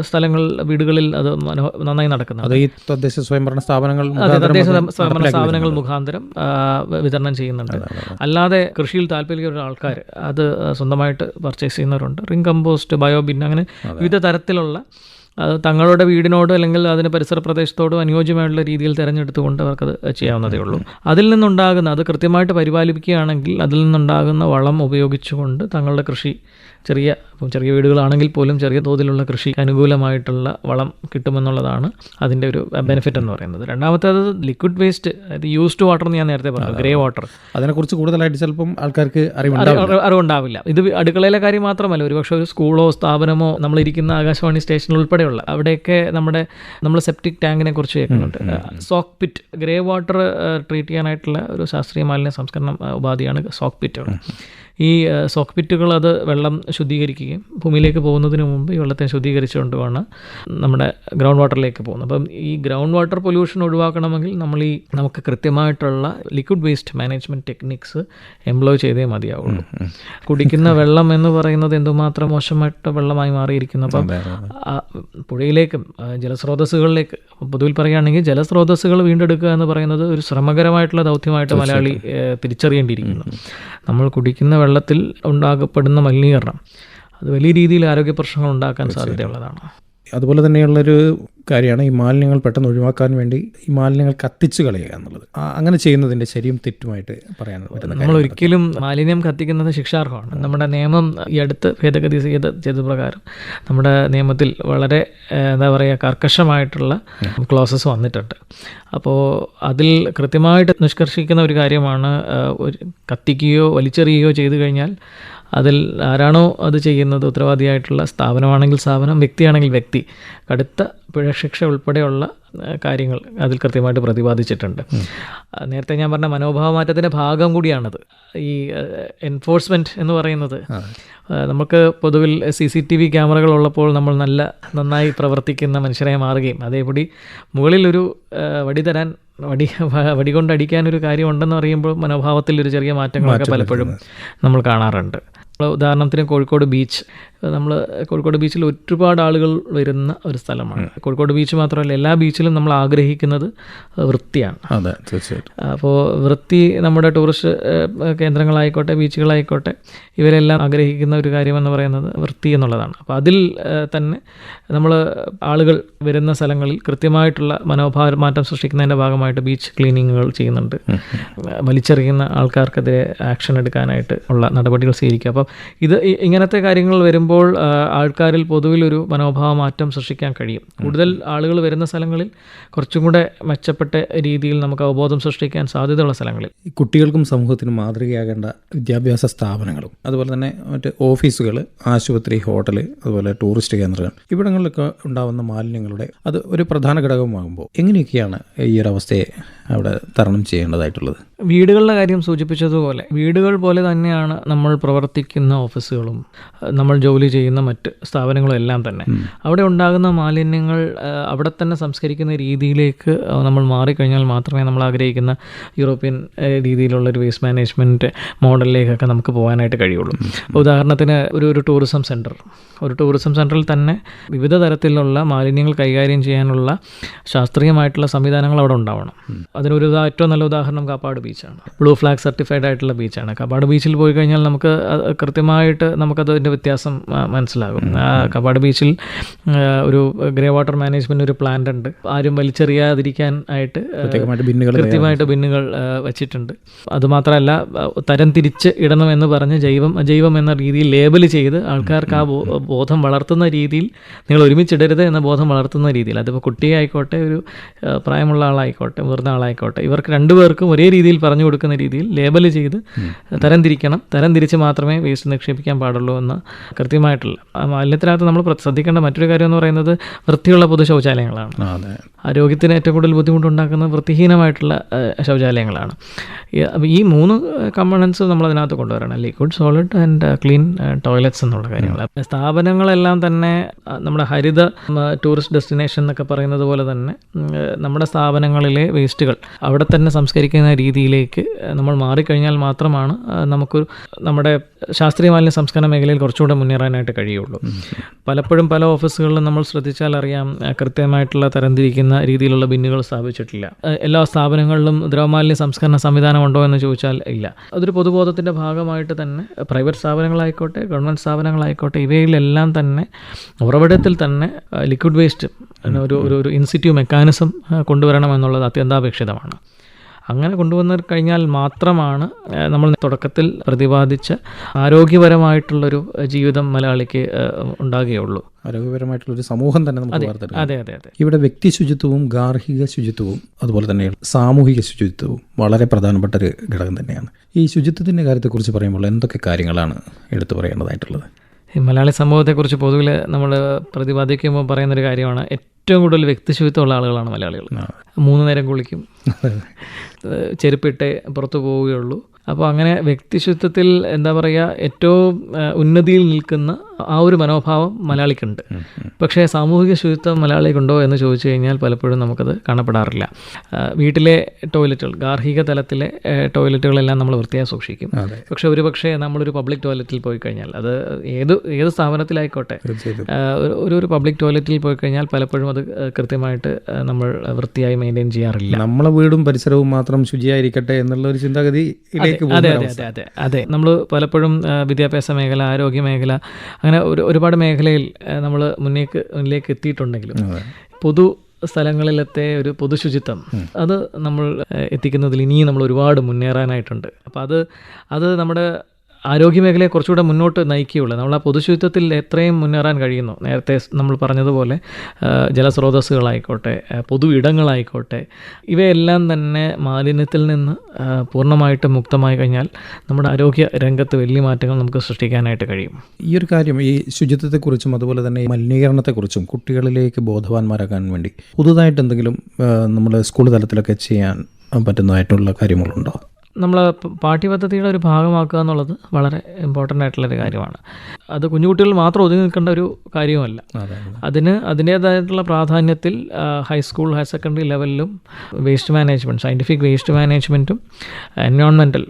സ്ഥലങ്ങളിൽ സ്ഥലങ്ങൾ വീടുകളിൽ അത് മനോ- നന്നായി നടക്കുന്നത് അത് ഈ തദ്ദേശ സ്വയംഭരണ സ്ഥാപനങ്ങൾ തദ്ദേശ സ്വയംഭരണ സ്ഥാപനങ്ങൾ മുഖാന്തരം വിതരണം ചെയ്യുന്നുണ്ട്. അല്ലാതെ കൃഷിയിൽ താല്പര്യമുള്ള ആൾക്കാർ അത് സ്വന്തമായിട്ട് പർച്ചേസ് ചെയ്യുന്നവരുണ്ട്. റിംഗ് കമ്പോസ്റ്റ് ബയോബിൻ അങ്ങനെ വിവിധ തരത്തിലുള്ള തങ്ങളുടെ വീടിനോട് അല്ലെങ്കിൽ അതിന് പരിസര പ്രദേശത്തോടും അനുയോജ്യമായിട്ടുള്ള രീതിയിൽ തിരഞ്ഞെടുത്തുകൊണ്ട് അവർക്കത് ചെയ്യാവുന്നതേ ഉള്ളൂ. അതിൽ നിന്നുണ്ടാകുന്ന അത് കൃത്യമായിട്ട് പരിപാലിക്കുകയാണെങ്കിൽ അതിൽ നിന്നുണ്ടാകുന്ന വളം ഉപയോഗിച്ചുകൊണ്ട് തങ്ങളുടെ കൃഷി ചെറിയ ഇപ്പം ചെറിയ വീടുകളാണെങ്കിൽ പോലും ചെറിയ തോതിലുള്ള കൃഷി അനുകൂലമായിട്ടുള്ള വളം കിട്ടുമെന്നുള്ളതാണ് അതിന്റെ ഒരു ബെനിഫിറ്റ് എന്ന് പറയുന്നത്. രണ്ടാമത്തേത് ലിക്വിഡ് വേസ്റ്റ് അതായത് യൂസ്ഡ് വാട്ടർ എന്ന് ഞാൻ നേരത്തെ പറഞ്ഞു ഗ്രേ വാട്ടർ അതിനെക്കുറിച്ച് കൂടുതലായിട്ട് ചിലപ്പം ആൾക്കാർക്ക് അറിവുണ്ടാവും അറിവുണ്ടാവില്ല. ഇത് അടുക്കളയിലെ കാര്യം മാത്രമല്ല ഒരുപക്ഷെ ഒരു സ്കൂളോ സ്ഥാപനമോ നമ്മളിരിക്കുന്ന ആകാശവാണി സ്റ്റേഷൻ ഉൾപ്പെടെയുള്ള അവിടെയൊക്കെ നമ്മുടെ നമ്മൾ സെപ്റ്റിക് ടാങ്കിനെ കുറിച്ച് കേൾക്കുന്നുണ്ട്. Soak pit grey water treat ചെയ്യാനായിട്ടുള്ള ഒരു ശാസ്ത്രീയ മാലിന്യ സംസ്കരണം ഉപാധിയാണ് സോക്ക് പിറ്റുകൾ ഈ സോക്ക് പിറ്റുകൾ അത് വെള്ളം ശുദ്ധീകരിക്കുകയും ഭൂമിയിലേക്ക് പോകുന്നതിന് മുമ്പ് ഈ വെള്ളത്തെ ശുദ്ധീകരിച്ചുകൊണ്ടുമാണ് നമ്മുടെ ഗ്രൗണ്ട് വാട്ടറിലേക്ക് പോകുന്നത്. അപ്പം ഈ ഗ്രൗണ്ട് വാട്ടർ പൊല്യൂഷൻ ഒഴിവാക്കണമെങ്കിൽ നമ്മൾ ഈ നമുക്ക് കൃത്യമായിട്ടുള്ള liquid waste management techniques employ ചെയ്തേ മതിയാവുള്ളൂ. കുടിക്കുന്ന വെള്ളം എന്ന് പറയുന്നത് എന്തുമാത്രം മോശമായിട്ട് വെള്ളമായി മാറിയിരിക്കുന്നു. അപ്പം പുഴയിലേക്കും ജലസ്രോതസ്സുകളിലേക്ക് പൊതുവിൽ പറയുകയാണെങ്കിൽ ജലസ്രോതസ്സുകൾ വീണ്ടെടുക്കുക എന്ന് പറയുന്നത് ഒരു ശ്രമകരമായിട്ടുള്ള ദൗത്യമായിട്ട് മലയാളി തിരിച്ചറിയേണ്ടിയിരിക്കുന്നു. നമ്മൾ കുടിക്കുന്ന വെള്ളത്തിൽ ഉണ്ടാകപ്പെടുന്ന മലിനീകരണം അത് വലിയ രീതിയിൽ ആരോഗ്യ പ്രശ്നങ്ങൾ ഉണ്ടാക്കാൻ സാധ്യതയുള്ളതാണ്. അതുപോലെ തന്നെയുള്ളൊരു കാര്യമാണ് ഈ മാലിന്യങ്ങൾ പെട്ടെന്ന് ഒഴിവാക്കാൻ വേണ്ടി ഈ മാലിന്യങ്ങൾ കത്തിച്ച് കളയുക എന്നുള്ളത്. അങ്ങനെ ചെയ്യുന്നതിന്റെ ശരിയും തെറ്റുമായിട്ട് പറയാനുള്ളത് നമ്മൾ ഒരിക്കലും മാലിന്യം കത്തിക്കുന്നത് ശിക്ഷാർഹമാണ്. നമ്മുടെ നിയമം ഈ അടുത്ത് ഭേദഗതി ചെയ്ത ചെയ്ത പ്രകാരം നമ്മുടെ നിയമത്തിൽ വളരെ എന്താ പറയുക കർക്കശമായിട്ടുള്ള ക്ലോസസ് വന്നിട്ടുണ്ട്. അപ്പോൾ അതിൽ കൃത്യമായിട്ട് നിഷ്കർഷിക്കുന്ന ഒരു കാര്യമാണ് കത്തിക്കുകയോ വലിച്ചെറിയുകയോ ചെയ്തു കഴിഞ്ഞാൽ അതിൽ ആരാണോ അത് ചെയ്യുന്നത് ഉത്തരവാദിയായിട്ടുള്ള സ്ഥാപനമാണെങ്കിൽ സ്ഥാപനം വ്യക്തിയാണെങ്കിൽ വ്യക്തി. കടുത്ത പിഴശിക്ഷ ഉൾപ്പെടെയുള്ള കാര്യങ്ങൾ അതിൽ കൃത്യമായിട്ട് പ്രതിപാദിച്ചിട്ടുണ്ട്. നേരത്തെ ഞാൻ പറഞ്ഞ മനോഭാവ മാറ്റത്തിന്റെ ഭാഗം കൂടിയാണത്. ഈ എൻഫോഴ്സ്മെന്റ് എന്ന് പറയുന്നത്. നമുക്ക് പൊതുവിൽ സി സി ടി വി ക്യാമറകൾ ഉള്ളപ്പോൾ നമ്മൾ നല്ല നന്നായി പ്രവർത്തിക്കുന്ന മനുഷ്യരായി മാറുകയും അതേപടി മുകളിലൊരു ഒരു വടി തരാൻ വടി വടി കൊണ്ടടിക്കാൻ ഒരു കാര്യം ഉണ്ടെന്ന് പറയുമ്പോൾ മനോഭാവത്തിൽ ഒരു ചെറിയ മാറ്റങ്ങളൊക്കെ പലപ്പോഴും നമ്മൾ കാണാറുണ്ട്. ഉദാഹരണത്തിന് കോഴിക്കോട് ബീച്ച് നമ്മൾ കോഴിക്കോട് ബീച്ചിൽ ഒരുപാട് ആളുകൾ വരുന്ന ഒരു സ്ഥലമാണ്. കോഴിക്കോട് ബീച്ച് മാത്രമല്ല എല്ലാ ബീച്ചിലും നമ്മൾ ആഗ്രഹിക്കുന്നത് വൃത്തിയാണ്. അതെ തീർച്ചയായിട്ടും. അപ്പോൾ വൃത്തി നമ്മുടെ ടൂറിസ്റ്റ് കേന്ദ്രങ്ങളായിക്കോട്ടെ ബീച്ചുകളായിക്കോട്ടെ ഇവരെല്ലാം ആഗ്രഹിക്കുന്ന ഒരു കാര്യമെന്ന് പറയുന്നത് വൃത്തി എന്നുള്ളതാണ്. അപ്പോൾ അതിൽ തന്നെ നമ്മൾ ആളുകൾ വരുന്ന സ്ഥലങ്ങളിൽ കൃത്യമായിട്ടുള്ള മനോഭാവ മാറ്റം സൃഷ്ടിക്കുന്നതിന്റെ ഭാഗമായിട്ട് ബീച്ച് ക്ലീനിങ്ങുകൾ ചെയ്യുന്നുണ്ട്. വലിച്ചെറിയുന്ന ആൾക്കാർക്കെതിരെ ആക്ഷൻ എടുക്കാനായിട്ട് ഉള്ള നടപടികൾ സ്വീകരിക്കുക. അപ്പം ഇത് ഇങ്ങനത്തെ കാര്യങ്ങൾ വരുമ്പോൾ ആ, ആൾക്കാരിൽ പൊതുവിൽ ഒരു മനോഭാവ മാറ്റം സൃഷ്ടിക്കാൻ കഴിയും. കൂടുതൽ ആളുകൾ വരുന്ന സ്ഥലങ്ങളിൽ കുറച്ചും കൂടെ മെച്ചപ്പെട്ട രീതിയിൽ നമുക്ക് അവബോധം സൃഷ്ടിക്കാൻ സാധ്യതയുള്ള സ്ഥലങ്ങളിൽ. കുട്ടികൾക്കും സമൂഹത്തിനും മാതൃകയാകേണ്ട വിദ്യാഭ്യാസ സ്ഥാപനങ്ങളും അതുപോലെ തന്നെ മറ്റ് ഓഫീസുകൾ ആശുപത്രി ഹോട്ടൽ അതുപോലെ ടൂറിസ്റ്റ് കേന്ദ്രങ്ങൾ ഇവിടങ്ങളിലൊക്കെ ഉണ്ടാവുന്ന മാലിന്യങ്ങളുടെ അത് ഒരു പ്രധാന ഘടകമാകുമ്പോൾ എങ്ങനെയൊക്കെയാണ് ഈ ഒരു അവസ്ഥയെ അവിടെ തരണം ചെയ്യേണ്ടതായിട്ടുള്ളത്. വീടുകളുടെ കാര്യം സൂചിപ്പിച്ചതുപോലെ വീടുകൾ പോലെ തന്നെയാണ് നമ്മൾ പ്രവർത്തിക്കുന്ന ഓഫീസുകളും നമ്മൾ ജോലി ചെയ്യുന്ന മറ്റ് സ്ഥാപനങ്ങളും എല്ലാം തന്നെ. അവിടെ ഉണ്ടാകുന്ന മാലിന്യങ്ങൾ അവിടെ തന്നെ സംസ്കരിക്കുന്ന രീതിയിലേക്ക് നമ്മൾ മാറിക്കഴിഞ്ഞാൽ മാത്രമേ നമ്മൾ ആഗ്രഹിക്കുന്ന യൂറോപ്യൻ രീതിയിലുള്ള ഒരു വേസ്റ്റ് മാനേജ്മെന്റ് മോഡലിലേക്കൊക്കെ നമുക്ക് പോകാനായിട്ട് കഴിയുള്ളൂ. ഉദാഹരണത്തിന് ഒരു ഒരു ടൂറിസം സെന്റർ ഒരു ടൂറിസം സെന്ററിൽ തന്നെ വിവിധ തരത്തിലുള്ള മാലിന്യങ്ങൾ കൈകാര്യം ചെയ്യാനുള്ള ശാസ്ത്രീയമായിട്ടുള്ള സംവിധാനങ്ങൾ അവിടെ ഉണ്ടാവണം. അതിനൊരു ഏറ്റവും നല്ല ഉദാഹരണം കാപ്പാട് ബീച്ചാണ്. ബ്ലൂ ഫ്ലാഗ് സർട്ടിഫൈഡ് ആയിട്ടുള്ള ബീച്ചാണ്. കാപ്പാട് ബീച്ചിൽ പോയി കഴിഞ്ഞാൽ നമുക്ക് കൃത്യമായിട്ട് നമുക്കതിന്റെ വ്യത്യാസം മനസ്സിലാകും. കാപ്പാട് ബീച്ചിൽ ഒരു ഗ്രേ വാട്ടർ മാനേജ്മെന്റ് ഒരു പ്ലാന്റ് ഉണ്ട്. ആരും വലിച്ചെറിയാതിരിക്കാൻ ആയിട്ട് കൃത്യമായിട്ട് ബിന്നുകൾ വെച്ചിട്ടുണ്ട്. അതുമാത്രമല്ല തരം തിരിച്ച് ഇടണം എന്ന് പറഞ്ഞ് ജൈവം അജൈവം എന്ന രീതിയിൽ ലേബൽ ചെയ്ത് ആൾക്കാർക്ക് ആ ബോധം വളർത്തുന്ന രീതിയിൽ നിങ്ങൾ ഒരുമിച്ചിടരുത് എന്ന ബോധം വളർത്തുന്ന രീതിയിൽ. അതിപ്പോൾ കുട്ടിയായിക്കോട്ടെ ഒരു പ്രായമുള്ള ആളായിക്കോട്ടെ മുതിർന്ന ആളായിക്കോട്ടെ. ഇവർക്ക് രണ്ടുപേർക്കും ഒരേ രീതിയിൽ പറഞ്ഞു കൊടുക്കുന്ന രീതിയിൽ ലേബൽ ചെയ്ത് തരംതിരിക്കണം. തരംതിരിച്ച് തരം തിരിച്ച് മാത്രമേ വേസ്റ്റ് നിക്ഷേപിക്കാൻ പാടുള്ളൂ എന്ന് കൃത്യമായിട്ടുള്ള. മാലിന്യത്തിനകത്ത് നമ്മൾ ശ്രദ്ധിക്കേണ്ട മറ്റൊരു കാര്യം എന്ന് പറയുന്നത് വൃത്തിയുള്ള പൊതു ശൗചാലയങ്ങളാണ് ആരോഗ്യത്തിന് ഏറ്റവും കൂടുതൽ ബുദ്ധിമുട്ടുണ്ടാക്കുന്നത് വൃത്തിഹീനമായിട്ടുള്ള ശൗചാലയങ്ങളാണ്. ഈ- മൂന്ന് കമ്പണൻസ് നമ്മൾ അതിനകത്ത് കൊണ്ടുവരണം. Liquid solid and clean toilets എന്നുള്ള കാര്യങ്ങൾ സ്ഥാപനങ്ങളെല്ലാം തന്നെ നമ്മുടെ ഹരിത ടൂറിസ്റ്റ് ഡെസ്റ്റിനേഷൻ എന്നൊക്കെ പറയുന്നത് പോലെ തന്നെ നമ്മുടെ സ്ഥാപനങ്ങളിലെ വേസ്റ്റുകൾ അവിടെ തന്നെ സംസ്കരിക്കുന്ന രീതിയിലേക്ക് നമ്മൾ മാറിക്കഴിഞ്ഞാൽ മാത്രമാണ് നമുക്ക് നമ്മുടെ ശാസ്ത്രീയ മാലിന്യ സംസ്കരണ മേഖലയിൽ കുറച്ചുകൂടെ മുന്നേറാനായിട്ട് കഴിയുള്ളൂ. പലപ്പോഴും പല ഓഫീസുകളിലും നമ്മൾ ശ്രദ്ധിച്ചാൽ അറിയാം കൃത്യമായിട്ടുള്ള തരംതിരിക്കുന്ന രീതിയിലുള്ള ബിന്നുകൾ സ്ഥാപിച്ചിട്ടില്ല. എല്ലാ സ്ഥാപനങ്ങളിലും ദ്രവമാലിന്യ സംസ്കരണ സംവിധാനം ഉണ്ടോ എന്ന് ചോദിച്ചാൽ ഇല്ല. അതൊരു പൊതുബോധത്തിന്റെ ഭാഗമായിട്ട് തന്നെ പ്രൈവറ്റ് സ്ഥാപനങ്ങളായിക്കോട്ടെ ഗവൺമെന്റ് സ്ഥാപനങ്ങളായിക്കോട്ടെ ഇവയിലെല്ലാം തന്നെ ഉറവിടത്തിൽ തന്നെ ലിക്വിഡ് വേസ്റ്റ് ഒരു ഒരു ഇൻസ്റ്റിറ്റ്യൂ ഇൻസിറ്റ്യൂ മെക്കാനിസം കൊണ്ടുവരണം എന്നുള്ളത് അത്യന്താപേക്ഷിതമാണ് അങ്ങനെ കൊണ്ടുവന്ന് കഴിഞ്ഞാൽ മാത്രമാണ് നമ്മൾ തുടക്കത്തിൽ പ്രതിപാദിച്ച ആരോഗ്യപരമായിട്ടുള്ളൊരു ജീവിതം മലയാളിക്ക് ഉണ്ടാകുകയുള്ളൂ. ആരോഗ്യപരമായിട്ടുള്ള ഒരു സമൂഹം തന്നെ നമുക്ക് അതെ അതെ അതെ ഇവിടെ വ്യക്തി ശുചിത്വവും ഗാർഹിക ശുചിത്വവും അതുപോലെ തന്നെ സാമൂഹിക ശുചിത്വവും വളരെ പ്രധാനപ്പെട്ട ഒരു ഘടകം തന്നെയാണ്. ഈ ശുചിത്വത്തിന്റെ കാര്യത്തെക്കുറിച്ച് പറയുമ്പോൾ എന്തൊക്കെ കാര്യങ്ങളാണ് എടുത്തു പറയേണ്ടതായിട്ടുള്ളത്? ഈ മലയാളി സമൂഹത്തെക്കുറിച്ച് പൊതുവിൽ നമ്മൾ പ്രതിപാദിക്കുമ്പോൾ പറയുന്നൊരു കാര്യമാണ് ഏറ്റവും കൂടുതൽ വ്യക്തിശുചിത്വമുള്ള ആളുകളാണ് മലയാളികൾ. മൂന്ന് നേരം കുളിക്കും. ചെരുപ്പിട്ടേ പുറത്തു പോവുകയുള്ളൂ. അപ്പോൾ അങ്ങനെ വ്യക്തിശുചിത്വത്തിൽ എന്താ പറയുക ഏറ്റവും ഉന്നതിയിൽ നിൽക്കുന്ന ആ ഒരു മനോഭാവം മലയാളിക്കുണ്ട്. പക്ഷേ സാമൂഹിക ശുചിത്വം മലയാളിക്കുണ്ടോ എന്ന് ചോദിച്ചു കഴിഞ്ഞാൽ പലപ്പോഴും നമുക്കത് കാണപ്പെടാറില്ല. വീട്ടിലെ ടോയ്ലറ്റുകൾ ഗാർഹിക തലത്തിലെ ടോയ്ലറ്റുകളെല്ലാം നമ്മൾ വൃത്തിയായി സൂക്ഷിക്കും. പക്ഷെ ഒരു പക്ഷേ നമ്മളൊരു പബ്ലിക് ടോയ്ലറ്റിൽ പോയി കഴിഞ്ഞാൽ അത് ഏത് ഏത് സ്ഥാപനത്തിലായിക്കോട്ടെ ഒരു- ഒരു പബ്ലിക് ടോയ്ലറ്റിൽ പോയി കഴിഞ്ഞാൽ പലപ്പോഴും അത് കൃത്യമായിട്ട് നമ്മൾ വൃത്തിയായി മെയിന്റെയിൻ ചെയ്യാറില്ല. നമ്മളെ വീടും പരിസരവും മാത്രം ശുചിയായിരിക്കട്ടെ എന്നുള്ള ഒരു ചിന്താഗതി അതെ അതെ അതെ അതെ നമ്മൾ പലപ്പോഴും വിദ്യാഭ്യാസ മേഖല ആരോഗ്യ മേഖല അങ്ങനെ ഒരു ഒരുപാട് മേഖലയിൽ നമ്മൾ മുന്നേക്ക് മുന്നിലേക്ക് എത്തിയിട്ടുണ്ടെങ്കിലും പൊതു സ്ഥലങ്ങളിലത്തെ ഒരു പൊതുശുചിത്വം അത് നമ്മൾ എത്തിക്കുന്നതിൽ ഇനിയും നമ്മൾ ഒരുപാട് മുന്നേറാനായിട്ടുണ്ട്. അപ്പോൾ അത് അത് നമ്മുടെ ആരോഗ്യമേഖലയെ കുറച്ചുകൂടെ മുന്നോട്ട് നയിക്കുകയുള്ളൂ. നമ്മൾ ആ പൊതുശുചിത്വത്തിൽ എത്രയും മുന്നേറാൻ കഴിയുന്നു. നേരത്തെ നമ്മൾ പറഞ്ഞതുപോലെ ജലസ്രോതസ്സുകളായിക്കോട്ടെ ആ, പൊതു ഇടങ്ങളായിക്കോട്ടെ ഇവയെല്ലാം തന്നെ മാലിന്യത്തിൽ നിന്ന് പൂർണമായിട്ട് മുക്തമായി കഴിഞ്ഞാൽ നമ്മുടെ ആരോഗ്യ രംഗത്ത് വലിയ മാറ്റങ്ങൾ നമുക്ക് സൃഷ്ടിക്കാനായിട്ട് കഴിയും. ഈ ഒരു കാര്യം ഈ ശുചിത്വത്തെക്കുറിച്ചും അതുപോലെ തന്നെ മലിനീകരണത്തെക്കുറിച്ചും കുട്ടികളിലേക്ക് ബോധവാന്മാരാക്കാൻ വേണ്ടി പുതുതായിട്ട് എന്തെങ്കിലും നമ്മൾ സ്കൂൾ തലത്തിലൊക്കെ ചെയ്യാൻ പറ്റുന്നതായിട്ടുള്ള കാര്യങ്ങളുണ്ടോ? നമ്മൾ പാഠ്യപദ്ധതിയുടെ ഒരു ഭാഗമാക്കുക എന്നുള്ളത് വളരെ ഇമ്പോർട്ടന്റ് ആയിട്ടുള്ളൊരു കാര്യമാണ്. അത് കുഞ്ഞു കുട്ടികൾ മാത്രം ഒതുങ്ങി നിൽക്കേണ്ട ഒരു കാര്യമല്ല അതിന് അതിന്റേതായിട്ടുള്ള പ്രാധാന്യത്തിൽ ഹൈസ്കൂൾ ഹയർ സെക്കൻഡറി ലെവലിലും വേസ്റ്റ് മാനേജ്മെന്റ് സയന്റിഫിക് വേസ്റ്റ് മാനേജ്മെന്റും എൻവയോൺമെന്റൽ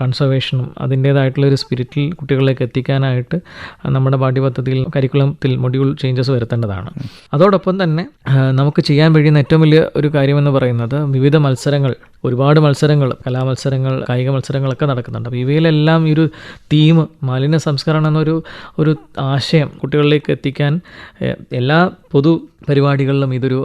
കൺസർവേഷനും അതിന്റേതായിട്ടുള്ള ഒരു സ്പിരിറ്റിൽ കുട്ടികളിലേക്ക് എത്തിക്കാനായിട്ട് നമ്മുടെ പാഠ്യപദ്ധതിയിൽ കരിക്കുലത്തിൽ മൊഡ്യൂൾ ചേഞ്ചസ് വരുത്തേണ്ടതാണ്. അതോടൊപ്പം തന്നെ നമുക്ക് ചെയ്യാൻ കഴിയുന്ന ഏറ്റവും വലിയ ഒരു കാര്യമെന്ന് പറയുന്നത് വിവിധ മത്സരങ്ങൾ ഒരുപാട് മത്സരങ്ങൾ കലാമത്സരങ്ങൾ കായിക മത്സരങ്ങളൊക്കെ നടക്കുന്നുണ്ട്. അപ്പോൾ ഇവയിലെല്ലാം ഈ ഒരു തീം മാലിന്യ സംസ്കരണം എന്നൊരു ഒരു ആശയം കുട്ടികളിലേക്ക് എത്തിക്കാൻ എല്ലാ പൊതു പരിപാടികളിലും ഇതൊരു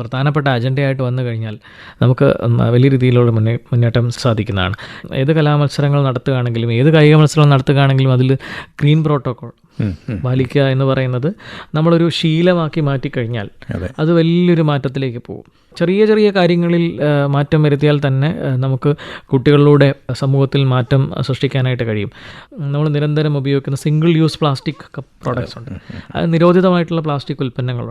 പ്രധാനപ്പെട്ട അജണ്ടയായിട്ട് വന്നു കഴിഞ്ഞാൽ നമുക്ക് വലിയ രീതിയിലുള്ള മുന്നേ മുന്നേറ്റം സാധിക്കുന്നതാണ്. ഏത് കലാമത്സരങ്ങൾ നടത്തുകയാണെങ്കിലും ഏത് കായിക മത്സരങ്ങൾ നടത്തുകയാണെങ്കിലും അതിൽ ഗ്രീൻ പ്രോട്ടോക്കോൾ പാലിക്കുക എന്ന് പറയുന്നത് നമ്മളൊരു ശീലമാക്കി മാറ്റിക്കഴിഞ്ഞാൽ അത്. വലിയൊരു മാറ്റത്തിലേക്ക് പോകും. ചെറിയ ചെറിയ കാര്യങ്ങളിൽ മാറ്റം വരുത്തിയാൽ തന്നെ നമുക്ക് കുട്ടികളിലൂടെ സമൂഹത്തിൽ മാറ്റം സൃഷ്ടിക്കാനായിട്ട് കഴിയും. നമ്മൾ നിരന്തരം ഉപയോഗിക്കുന്ന സിംഗിൾ യൂസ് പ്ലാസ്റ്റിക് പ്രോഡക്ട്സ് ഉണ്ട്. അത് നിരോധിതമായിട്ടുള്ള പ്ലാസ്റ്റിക്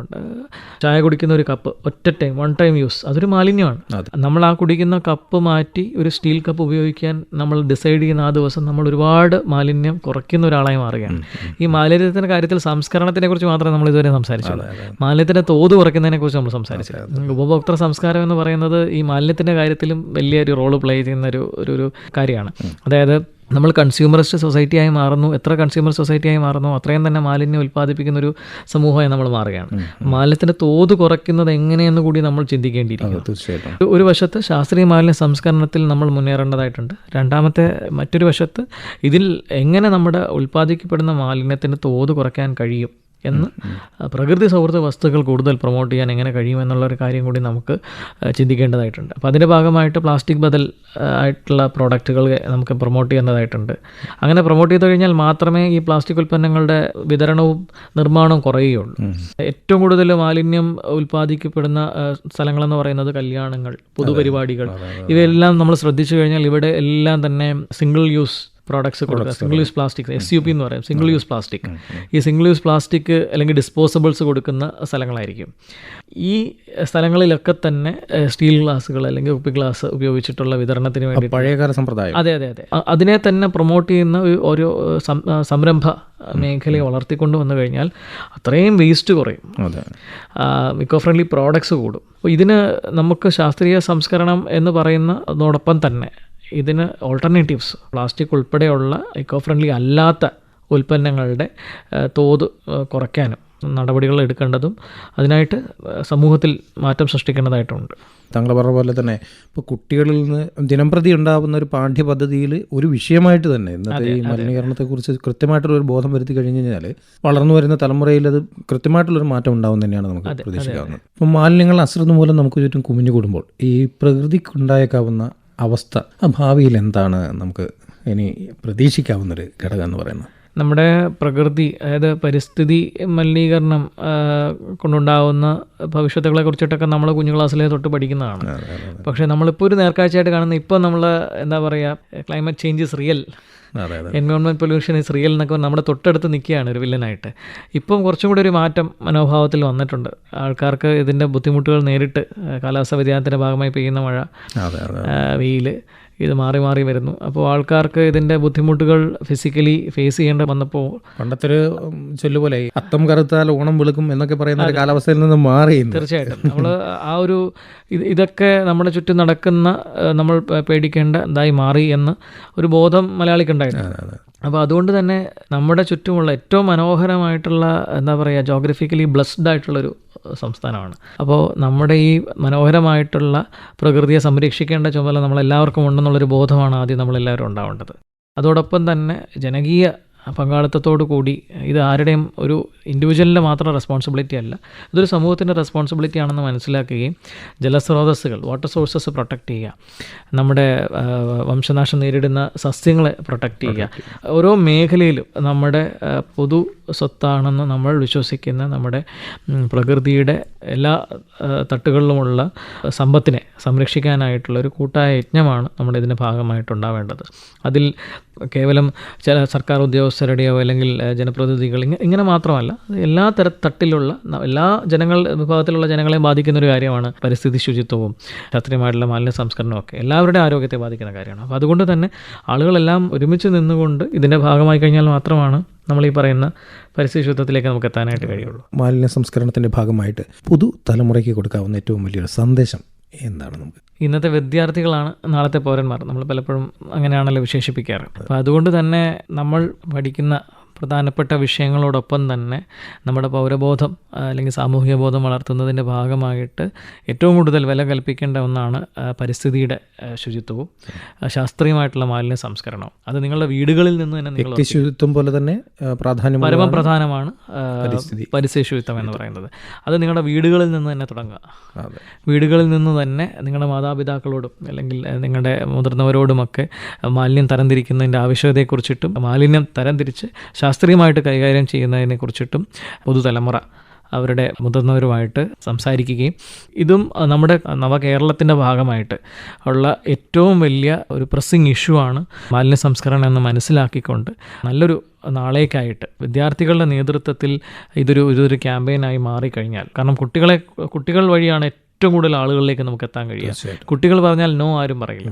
ഉൽപ്പന്നങ്ങളുണ്ട് ചായ കുടിക്കുന്ന ഒരു കപ്പ് ഒറ്റ ടൈം വൺ ടൈം യൂസ് അതൊരു മാലിന്യമാണ്. നമ്മൾ ആ കുടിക്കുന്ന കപ്പ് മാറ്റി ഒരു സ്റ്റീൽ കപ്പ് ഉപയോഗിക്കാൻ നമ്മൾ ഡിസൈഡ് ചെയ്യുന്ന ആ ദിവസം നമ്മൾ ഒരുപാട് മാലിന്യം കുറയ്ക്കുന്ന ഒരാളായി മാറുകയാണ്. ഈ മാലിന്യത്തിന്റെ കാര്യത്തിൽ സംസ്കരണത്തിനെ കുറിച്ച് മാത്രമേ നമ്മൾ ഇതുവരെ സംസാരിച്ചുള്ളൂ മാലിന്യത്തിന്റെ തോത് കുറയ്ക്കുന്നതിനെ കുറിച്ച് നമ്മൾ സംസാരിച്ചു ഉപഭോക്തൃ സംസ്കാരം എന്ന് പറയുന്നത് ഈ മാലിന്യത്തിന്റെ കാര്യത്തിലും വലിയൊരു റോൾ പ്ലേ ചെയ്യുന്ന ഒരു ഒരു കാര്യമാണ്. അതായത് നമ്മൾ കൺസ്യൂമറിസ്റ്റ് സൊസൈറ്റിയായി മാറുന്നു. എത്ര കൺസ്യൂമർ സൊസൈറ്റിയായി മാറുന്നു അത്രയും തന്നെ മാലിന്യം ഉൽപ്പാദിപ്പിക്കുന്ന ഒരു സമൂഹമായി നമ്മൾ മാറുകയാണ്. മാലിന്യത്തിന്റെ തോത് കുറയ്ക്കുന്നത് എങ്ങനെയെന്ന് കൂടി നമ്മൾ ചിന്തിക്കേണ്ടിയിരിക്കുന്നു. തീർച്ചയായിട്ടും. ഒരു- ഒരു വശത്ത് ശാസ്ത്രീയ മാലിന്യ സംസ്കരണത്തിൽ നമ്മൾ മുന്നേറേണ്ടതായിട്ടുണ്ട്. രണ്ടാമത്തെ മറ്റൊരു വശത്ത് ഇതിൽ എങ്ങനെ നമ്മുടെ ഉൽപ്പാദിക്കപ്പെടുന്ന മാലിന്യത്തിന്റെ തോത് കുറയ്ക്കാൻ കഴിയും? എന്ന് പ്രകൃതി സൗഹൃദ വസ്തുക്കൾ കൂടുതൽ പ്രൊമോട്ട് ചെയ്യാൻ എങ്ങനെ കഴിയുമെന്നുള്ള ഒരു കാര്യം കൂടി നമുക്ക് ചിന്തിക്കേണ്ടതായിട്ടുണ്ട്. അപ്പോൾ അതിന്റെ ഭാഗമായിട്ട് പ്ലാസ്റ്റിക് ബദൽ ആയിട്ടുള്ള പ്രോഡക്റ്റുകൾ നമുക്ക് പ്രൊമോട്ട് ചെയ്യേണ്ടതായിട്ടുണ്ട് അങ്ങനെ പ്രൊമോട്ട് ചെയ്ത് കഴിഞ്ഞാൽ മാത്രമേ ഈ പ്ലാസ്റ്റിക് ഉൽപ്പന്നങ്ങളുടെ വിതരണവും നിർമ്മാണവും കുറയുകയുള്ളൂ. ഏറ്റവും കൂടുതൽ മാലിന്യം ഉൽപ്പാദിക്കപ്പെടുന്ന സ്ഥലങ്ങളെന്ന് പറയുന്നത് കല്യാണങ്ങൾ പൊതുപരിപാടികൾ. ഇവയെല്ലാം നമ്മൾ ശ്രദ്ധിച്ചു കഴിഞ്ഞാൽ ഇവിടെ എല്ലാം തന്നെ സിംഗിൾ യൂസ് പ്രോഡക്ട്സ് കൊടുക്കുക. Single use plastic S U P എന്ന് പറയും. സിംഗിൾ യൂസ് പ്ലാസ്റ്റിക് ഈ സിംഗിൾ യൂസ് പ്ലാസ്റ്റിക് അല്ലെങ്കിൽ ഡിസ്പോസബിൾസ് കൊടുക്കുന്ന സ്ഥലങ്ങളായിരിക്കും. ഈ സ്ഥലങ്ങളിലൊക്കെ തന്നെ സ്റ്റീൽ ഗ്ലാസ്സുകൾ അല്ലെങ്കിൽ ഉപ്പി ഗ്ലാസ് ഉപയോഗിച്ചിട്ടുള്ള വിതരണത്തിന് വേണ്ടി പഴയകാല സമ്പ്രദായം. അതെ അതെ അതെ. അതിനെ തന്നെ പ്രൊമോട്ട് ചെയ്യുന്ന ഒരു- സംരംഭ മേഖലയെ വളർത്തിക്കൊണ്ട് വന്നു കഴിഞ്ഞാൽ അത്രയും വേസ്റ്റ് കുറയും. അതെ. ഇക്കോ ഫ്രണ്ട്ലി പ്രോഡക്ട്സ് കൂടും. അപ്പോൾ ഇതിന് നമുക്ക് ശാസ്ത്രീയ സംസ്കരണം എന്ന് പറയുന്നതോടൊപ്പം തന്നെ ഇതിന് ഓൾട്ടർനേറ്റീവ്സ് പ്ലാസ്റ്റിക് ഉൾപ്പെടെയുള്ള ഇക്കോ ഫ്രണ്ട്ലി അല്ലാത്ത ഉൽപ്പന്നങ്ങളുടെ തോത് കുറയ്ക്കാനും നടപടികൾ എടുക്കേണ്ടതും അതിനായിട്ട് സമൂഹത്തിൽ മാറ്റം സൃഷ്ടിക്കേണ്ടതായിട്ടുണ്ട്. താങ്കൾ പറഞ്ഞ പോലെ തന്നെ ഇപ്പോൾ കുട്ടികളിൽ നിന്ന് ദിനംപ്രതി ഉണ്ടാകുന്ന ഒരു പാഠ്യപദ്ധതിയിൽ ഒരു വിഷയമായിട്ട് തന്നെ ഇന്നത്തെ ഈ മലിനീകരണത്തെക്കുറിച്ച് കൃത്യമായിട്ടുള്ളൊരു ബോധം വരുത്തി കഴിഞ്ഞ് കഴിഞ്ഞാൽ വളർന്നു വരുന്ന തലമുറയിൽ അത് കൃത്യമായിട്ടുള്ളൊരു മാറ്റം ഉണ്ടാവും തന്നെയാണ് നമുക്ക് പ്രതീക്ഷിക്കാവുന്നത്. അപ്പോൾ മാലിന്യങ്ങൾ അശ്രദ്ധ മൂലം നമുക്ക് ചുറ്റും കുമിഞ്ഞു കൂടുമ്പോൾ ഈ പ്രകൃതിക്കുണ്ടായേക്കാവുന്ന അവസ്ഥ ആ ഭാവിയിൽ എന്താണ് നമുക്ക് ഇനി പ്രതീക്ഷിക്കാവുന്നൊരു ഘടകം എന്ന് പറയുന്നത്? നമ്മുടെ പ്രകൃതി അതായത് പരിസ്ഥിതി മലിനീകരണം കൊണ്ടുണ്ടാകുന്ന ഭവിഷ്യത്തുകളെ കുറിച്ചിട്ടൊക്കെ നമ്മൾ കുഞ്ഞു ക്ലാസ്സിലെ തൊട്ട് പഠിക്കുന്നതാണ്. പക്ഷേ നമ്മളിപ്പോൾ ഒരു നേർക്കാഴ്ചയായിട്ട് കാണുന്ന ഇപ്പോൾ നമ്മൾ എന്താ പറയുക climate change is real environment pollution is real എന്നൊക്കെ നമ്മുടെ തൊട്ടടുത്ത് നിൽക്കുകയാണ് ഒരു വില്ലനായിട്ട് ഇപ്പം കുറച്ചും കൂടി ഒരു മാറ്റം മനോഭാവത്തിൽ വന്നിട്ടുണ്ട്. ആൾക്കാർക്ക് ഇതിന്റെ ബുദ്ധിമുട്ടുകൾ നേരിട്ട് കാലാവസ്ഥാ വ്യതിയാനത്തിന്റെ ഭാഗമായി പെയ്യുന്ന മഴ വെയിൽ ഇത് മാറി മാറി വരുന്നു. അപ്പോൾ ആൾക്കാർക്ക് ഇതിന്റെ ബുദ്ധിമുട്ടുകൾ ഫിസിക്കലി ഫേസ് ചെയ്യേണ്ട വന്നപ്പോൾ പണ്ടത്തെ ഒരു ചൊല്ലു പോലെ അത്തം കറുത്താൽ ഓണം വെളുക്കും എന്നൊക്കെ പറയുന്ന ഒരു കാലാവസ്ഥയിൽ നിന്ന് മാറി. തീർച്ചയായിട്ടും. നമ്മൾ ആ ഒരു ഇത് ഇതൊക്കെ നമ്മുടെ ചുറ്റും നടക്കുന്ന നമ്മൾ പേടിക്കേണ്ട ഇതായി മാറി എന്ന് ഒരു ബോധം മലയാളിക്കുണ്ടായിരുന്നു. അപ്പോൾ അതുകൊണ്ട് തന്നെ നമ്മുടെ ചുറ്റുമുള്ള ഏറ്റവും മനോഹരമായിട്ടുള്ള എന്താ പറയുക ജോഗ്രഫിക്കലി ബ്ലസ്ഡ് ആയിട്ടുള്ളൊരു സംസ്ഥാനമാണ്. അപ്പോൾ നമ്മുടെ ഈ മനോഹരമായിട്ടുള്ള പ്രകൃതിയെ സംരക്ഷിക്കേണ്ട ചുമതല നമ്മളെല്ലാവർക്കും ഉണ്ടെന്നുള്ളൊരു ബോധമാണ് ആദ്യം നമ്മളെല്ലാവരും ഉണ്ടാവേണ്ടത്. അതോടൊപ്പം തന്നെ ജനകീയ പങ്കാളിത്തത്തോടു കൂടി ഇത് ആരുടെയും ഒരു ഇൻഡിവിജ്വലിന്റെ മാത്രം റെസ്പോൺസിബിലിറ്റി അല്ല ഇതൊരു സമൂഹത്തിന്റെ റെസ്പോൺസിബിലിറ്റി ആണെന്ന് മനസ്സിലാക്കുകയും ജലസ്രോതസ്സുകൾ വാട്ടർ സോഴ്സസ് പ്രൊട്ടക്റ്റ് ചെയ്യുക നമ്മുടെ വംശനാശം നേരിടുന്ന സസ്യങ്ങളെ പ്രൊട്ടക്റ്റ് ചെയ്യുക. ഓരോ മേഖലയിലും നമ്മുടെ പൊതു സ്വത്താണെന്ന് നമ്മൾ വിശ്വസിക്കുന്ന നമ്മുടെ പ്രകൃതിയുടെ എല്ലാ തട്ടുകളിലുമുള്ള സമ്പത്തിനെ സംരക്ഷിക്കാനായിട്ടുള്ള ഒരു കൂട്ടായ യജ്ഞമാണ് നമ്മുടെ ഇതിന്റെ ഭാഗമായിട്ടുണ്ടാവേണ്ടത്. അതിൽ കേവലം ചില സർക്കാർ ഉദ്യോഗസ്ഥരുടെയോ അല്ലെങ്കിൽ ജനപ്രതിനിധികൾ ഇങ്ങ- ഇങ്ങനെ മാത്രമല്ല എല്ലാ തര തട്ടിലുള്ള എല്ലാ ജനങ്ങൾ വിഭാഗത്തിലുള്ള ജനങ്ങളെ ബാധിക്കുന്ന ഒരു കാര്യമാണ് പരിസ്ഥിതി ശുചിത്വവും ശാസ്ത്രീയമായിട്ടുള്ള മാലിന്യ സംസ്കരണവും ഒക്കെ. എല്ലാവരുടെ ആരോഗ്യത്തെ ബാധിക്കുന്ന കാര്യമാണ്. അപ്പോൾ അതുകൊണ്ട് തന്നെ ആളുകളെല്ലാം ഒരുമിച്ച് നിന്നുകൊണ്ട് ഇതിന്റെ ഭാഗമായി കഴിഞ്ഞാൽ മാത്രമാണ് നമ്മൾ ഈ പറയുന്ന പരിസ്ഥിതി ശുദ്ധത്തിലേക്ക് നമുക്ക് എത്താനായിട്ട് കഴിയുള്ളൂ. മാലിന്യ സംസ്കരണത്തിന്റെ ഭാഗമായിട്ട് പുതു തലമുറയ്ക്ക് കൊടുക്കാവുന്ന ഏറ്റവും വലിയൊരു സന്ദേശം എന്താണ് നമുക്ക് ഇന്നത്തെ വിദ്യാർത്ഥികളാണ് നാളത്തെ പൗരന്മാർ. നമ്മൾ പലപ്പോഴും അങ്ങനെയാണല്ലോ വിശേഷിപ്പിക്കാറ്. അപ്പോൾ അതുകൊണ്ട് തന്നെ നമ്മൾ പഠിക്കുന്ന പ്രധാനപ്പെട്ട വിഷയങ്ങളോടൊപ്പം തന്നെ നമ്മുടെ പൗരബോധം അല്ലെങ്കിൽ സാമൂഹിക ബോധം വളർത്തുന്നതിന്റെ ഭാഗമായിട്ട് ഏറ്റവും കൂടുതൽ വില കൽപ്പിക്കേണ്ട ഒന്നാണ് പരിസ്ഥിതിയുടെ ശുചിത്വവും ശാസ്ത്രീയമായിട്ടുള്ള മാലിന്യ സംസ്കരണവും. അത് നിങ്ങളുടെ വീടുകളിൽ നിന്ന് തന്നെ നിങ്ങൾ ശുചിത്വം പോലെ തന്നെ പ്രാധാന്യം പരമപ്രധാനമാണ് പരിസ്ഥിതി. ശുചിത്വം എന്ന് പറയുന്നത്. അത് നിങ്ങളുടെ വീടുകളിൽ നിന്ന് തന്നെ തുടങ്ങുക. വീടുകളിൽ നിന്ന് തന്നെ നിങ്ങളുടെ മാതാപിതാക്കളോടും അല്ലെങ്കിൽ നിങ്ങളുടെ മുതിർന്നവരോടുമൊക്കെ മാലിന്യം തരംതിരിക്കുന്നതിന്റെ ആവശ്യകതയെക്കുറിച്ചിട്ടും മാലിന്യം തരംതിരിച്ച് ശാസ്ത്രീയമായിട്ട് കൈകാര്യം ചെയ്യുന്നതിനെ കുറിച്ചിട്ടും പുതുതലമുറ അവരുടെ മുതിർന്നവരുമായിട്ട് സംസാരിക്കുകയും ഇതും നമ്മുടെ നവകേരളത്തിന്റെ ഭാഗമായിട്ട് ഉള്ള ഏറ്റവും വലിയ ഒരു പ്രസ്സിങ് ഇഷ്യൂ ആണ് മാലിന്യ സംസ്കരണം എന്ന് മനസ്സിലാക്കിക്കൊണ്ട് നല്ലൊരു നാളേക്കായിട്ട് വിദ്യാർത്ഥികളുടെ നേതൃത്വത്തിൽ ഇതൊരു ഇതൊരു ക്യാമ്പയിനായി മാറിക്കഴിഞ്ഞാൽ. കാരണം കുട്ടികളെ കുട്ടികൾ വഴിയാണ് ഏറ്റവും കൂടുതൽ ആളുകളിലേക്ക് നമുക്ക് എത്താൻ കഴിയുക. കുട്ടികൾ പറഞ്ഞാൽ നോ ആരും പറയില്ല.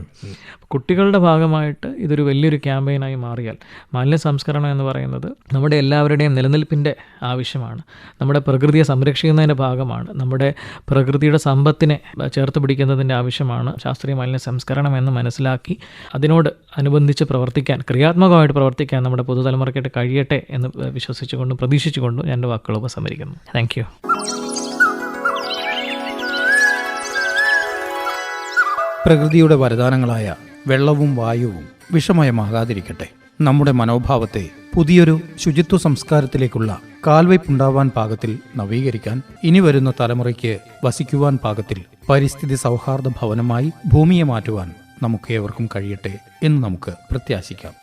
കുട്ടികളുടെ ഭാഗമായിട്ട് ഇതൊരു വലിയൊരു ക്യാമ്പയിനായി മാറിയാൽ മാലിന്യ സംസ്കരണം എന്ന് പറയുന്നത് നമ്മുടെ എല്ലാവരുടെയും നിലനിൽപ്പിന്റെ ആവശ്യമാണ്. നമ്മുടെ പ്രകൃതിയെ സംരക്ഷിക്കുന്നതിന്റെ ഭാഗമാണ്. നമ്മുടെ പ്രകൃതിയുടെ സമ്പത്തിനെ ചേർത്ത് പിടിക്കുന്നതിന്റെ ആവശ്യമാണ് ശാസ്ത്രീയ മാലിന്യ സംസ്കരണം എന്ന് മനസ്സിലാക്കി അതിനോട് അനുബന്ധിച്ച് പ്രവർത്തിക്കാൻ ക്രിയാത്മകമായിട്ട് പ്രവർത്തിക്കാൻ നമ്മുടെ പുതുതലമുറയ്ക്കായിട്ട് കഴിയട്ടെ എന്ന് വിശ്വസിച്ചുകൊണ്ടും പ്രതീക്ഷിച്ചുകൊണ്ടും ഞാൻ എന്റെ വാക്കുകൾ ഉപസംഹരിക്കുന്നു. താങ്ക് യു പ്രകൃതിയുടെ വരദാനങ്ങളായ വെള്ളവും വായുവും വിഷമയമാകാതിരിക്കട്ടെ. നമ്മുടെ മനോഭാവത്തെ പുതിയൊരു ശുചിത്വ സംസ്കാരത്തിലേക്കുള്ള കാൽവയ്പുണ്ടാവാൻ പാകത്തിൽ നവീകരിക്കാൻ ഇനി വരുന്ന തലമുറയ്ക്ക് വസിക്കുവാൻ പാകത്തിൽ പരിസ്ഥിതി സൗഹാർദ്ദ ഭവനമായി ഭൂമിയെ മാറ്റുവാൻ നമുക്ക് ഏവർക്കും കഴിയട്ടെ എന്ന് നമുക്ക് പ്രത്യാശിക്കാം.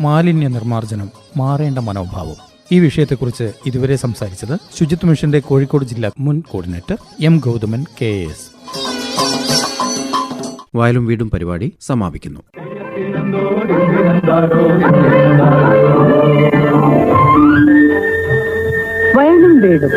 മാലിന്യ നിർമ്മാർജനം മാറേണ്ട മനോഭാവം ഈ വിഷയത്തെക്കുറിച്ച് ഇതുവരെ സംസാരിച്ചത് ശുചിത്വ മിഷന്റെ കോഴിക്കോട് ജില്ലാ മുൻ coordinator M Gauthaman K S. വയലും വീടും പരിപാടി സമാപിക്കുന്നു. വയലും വീടും.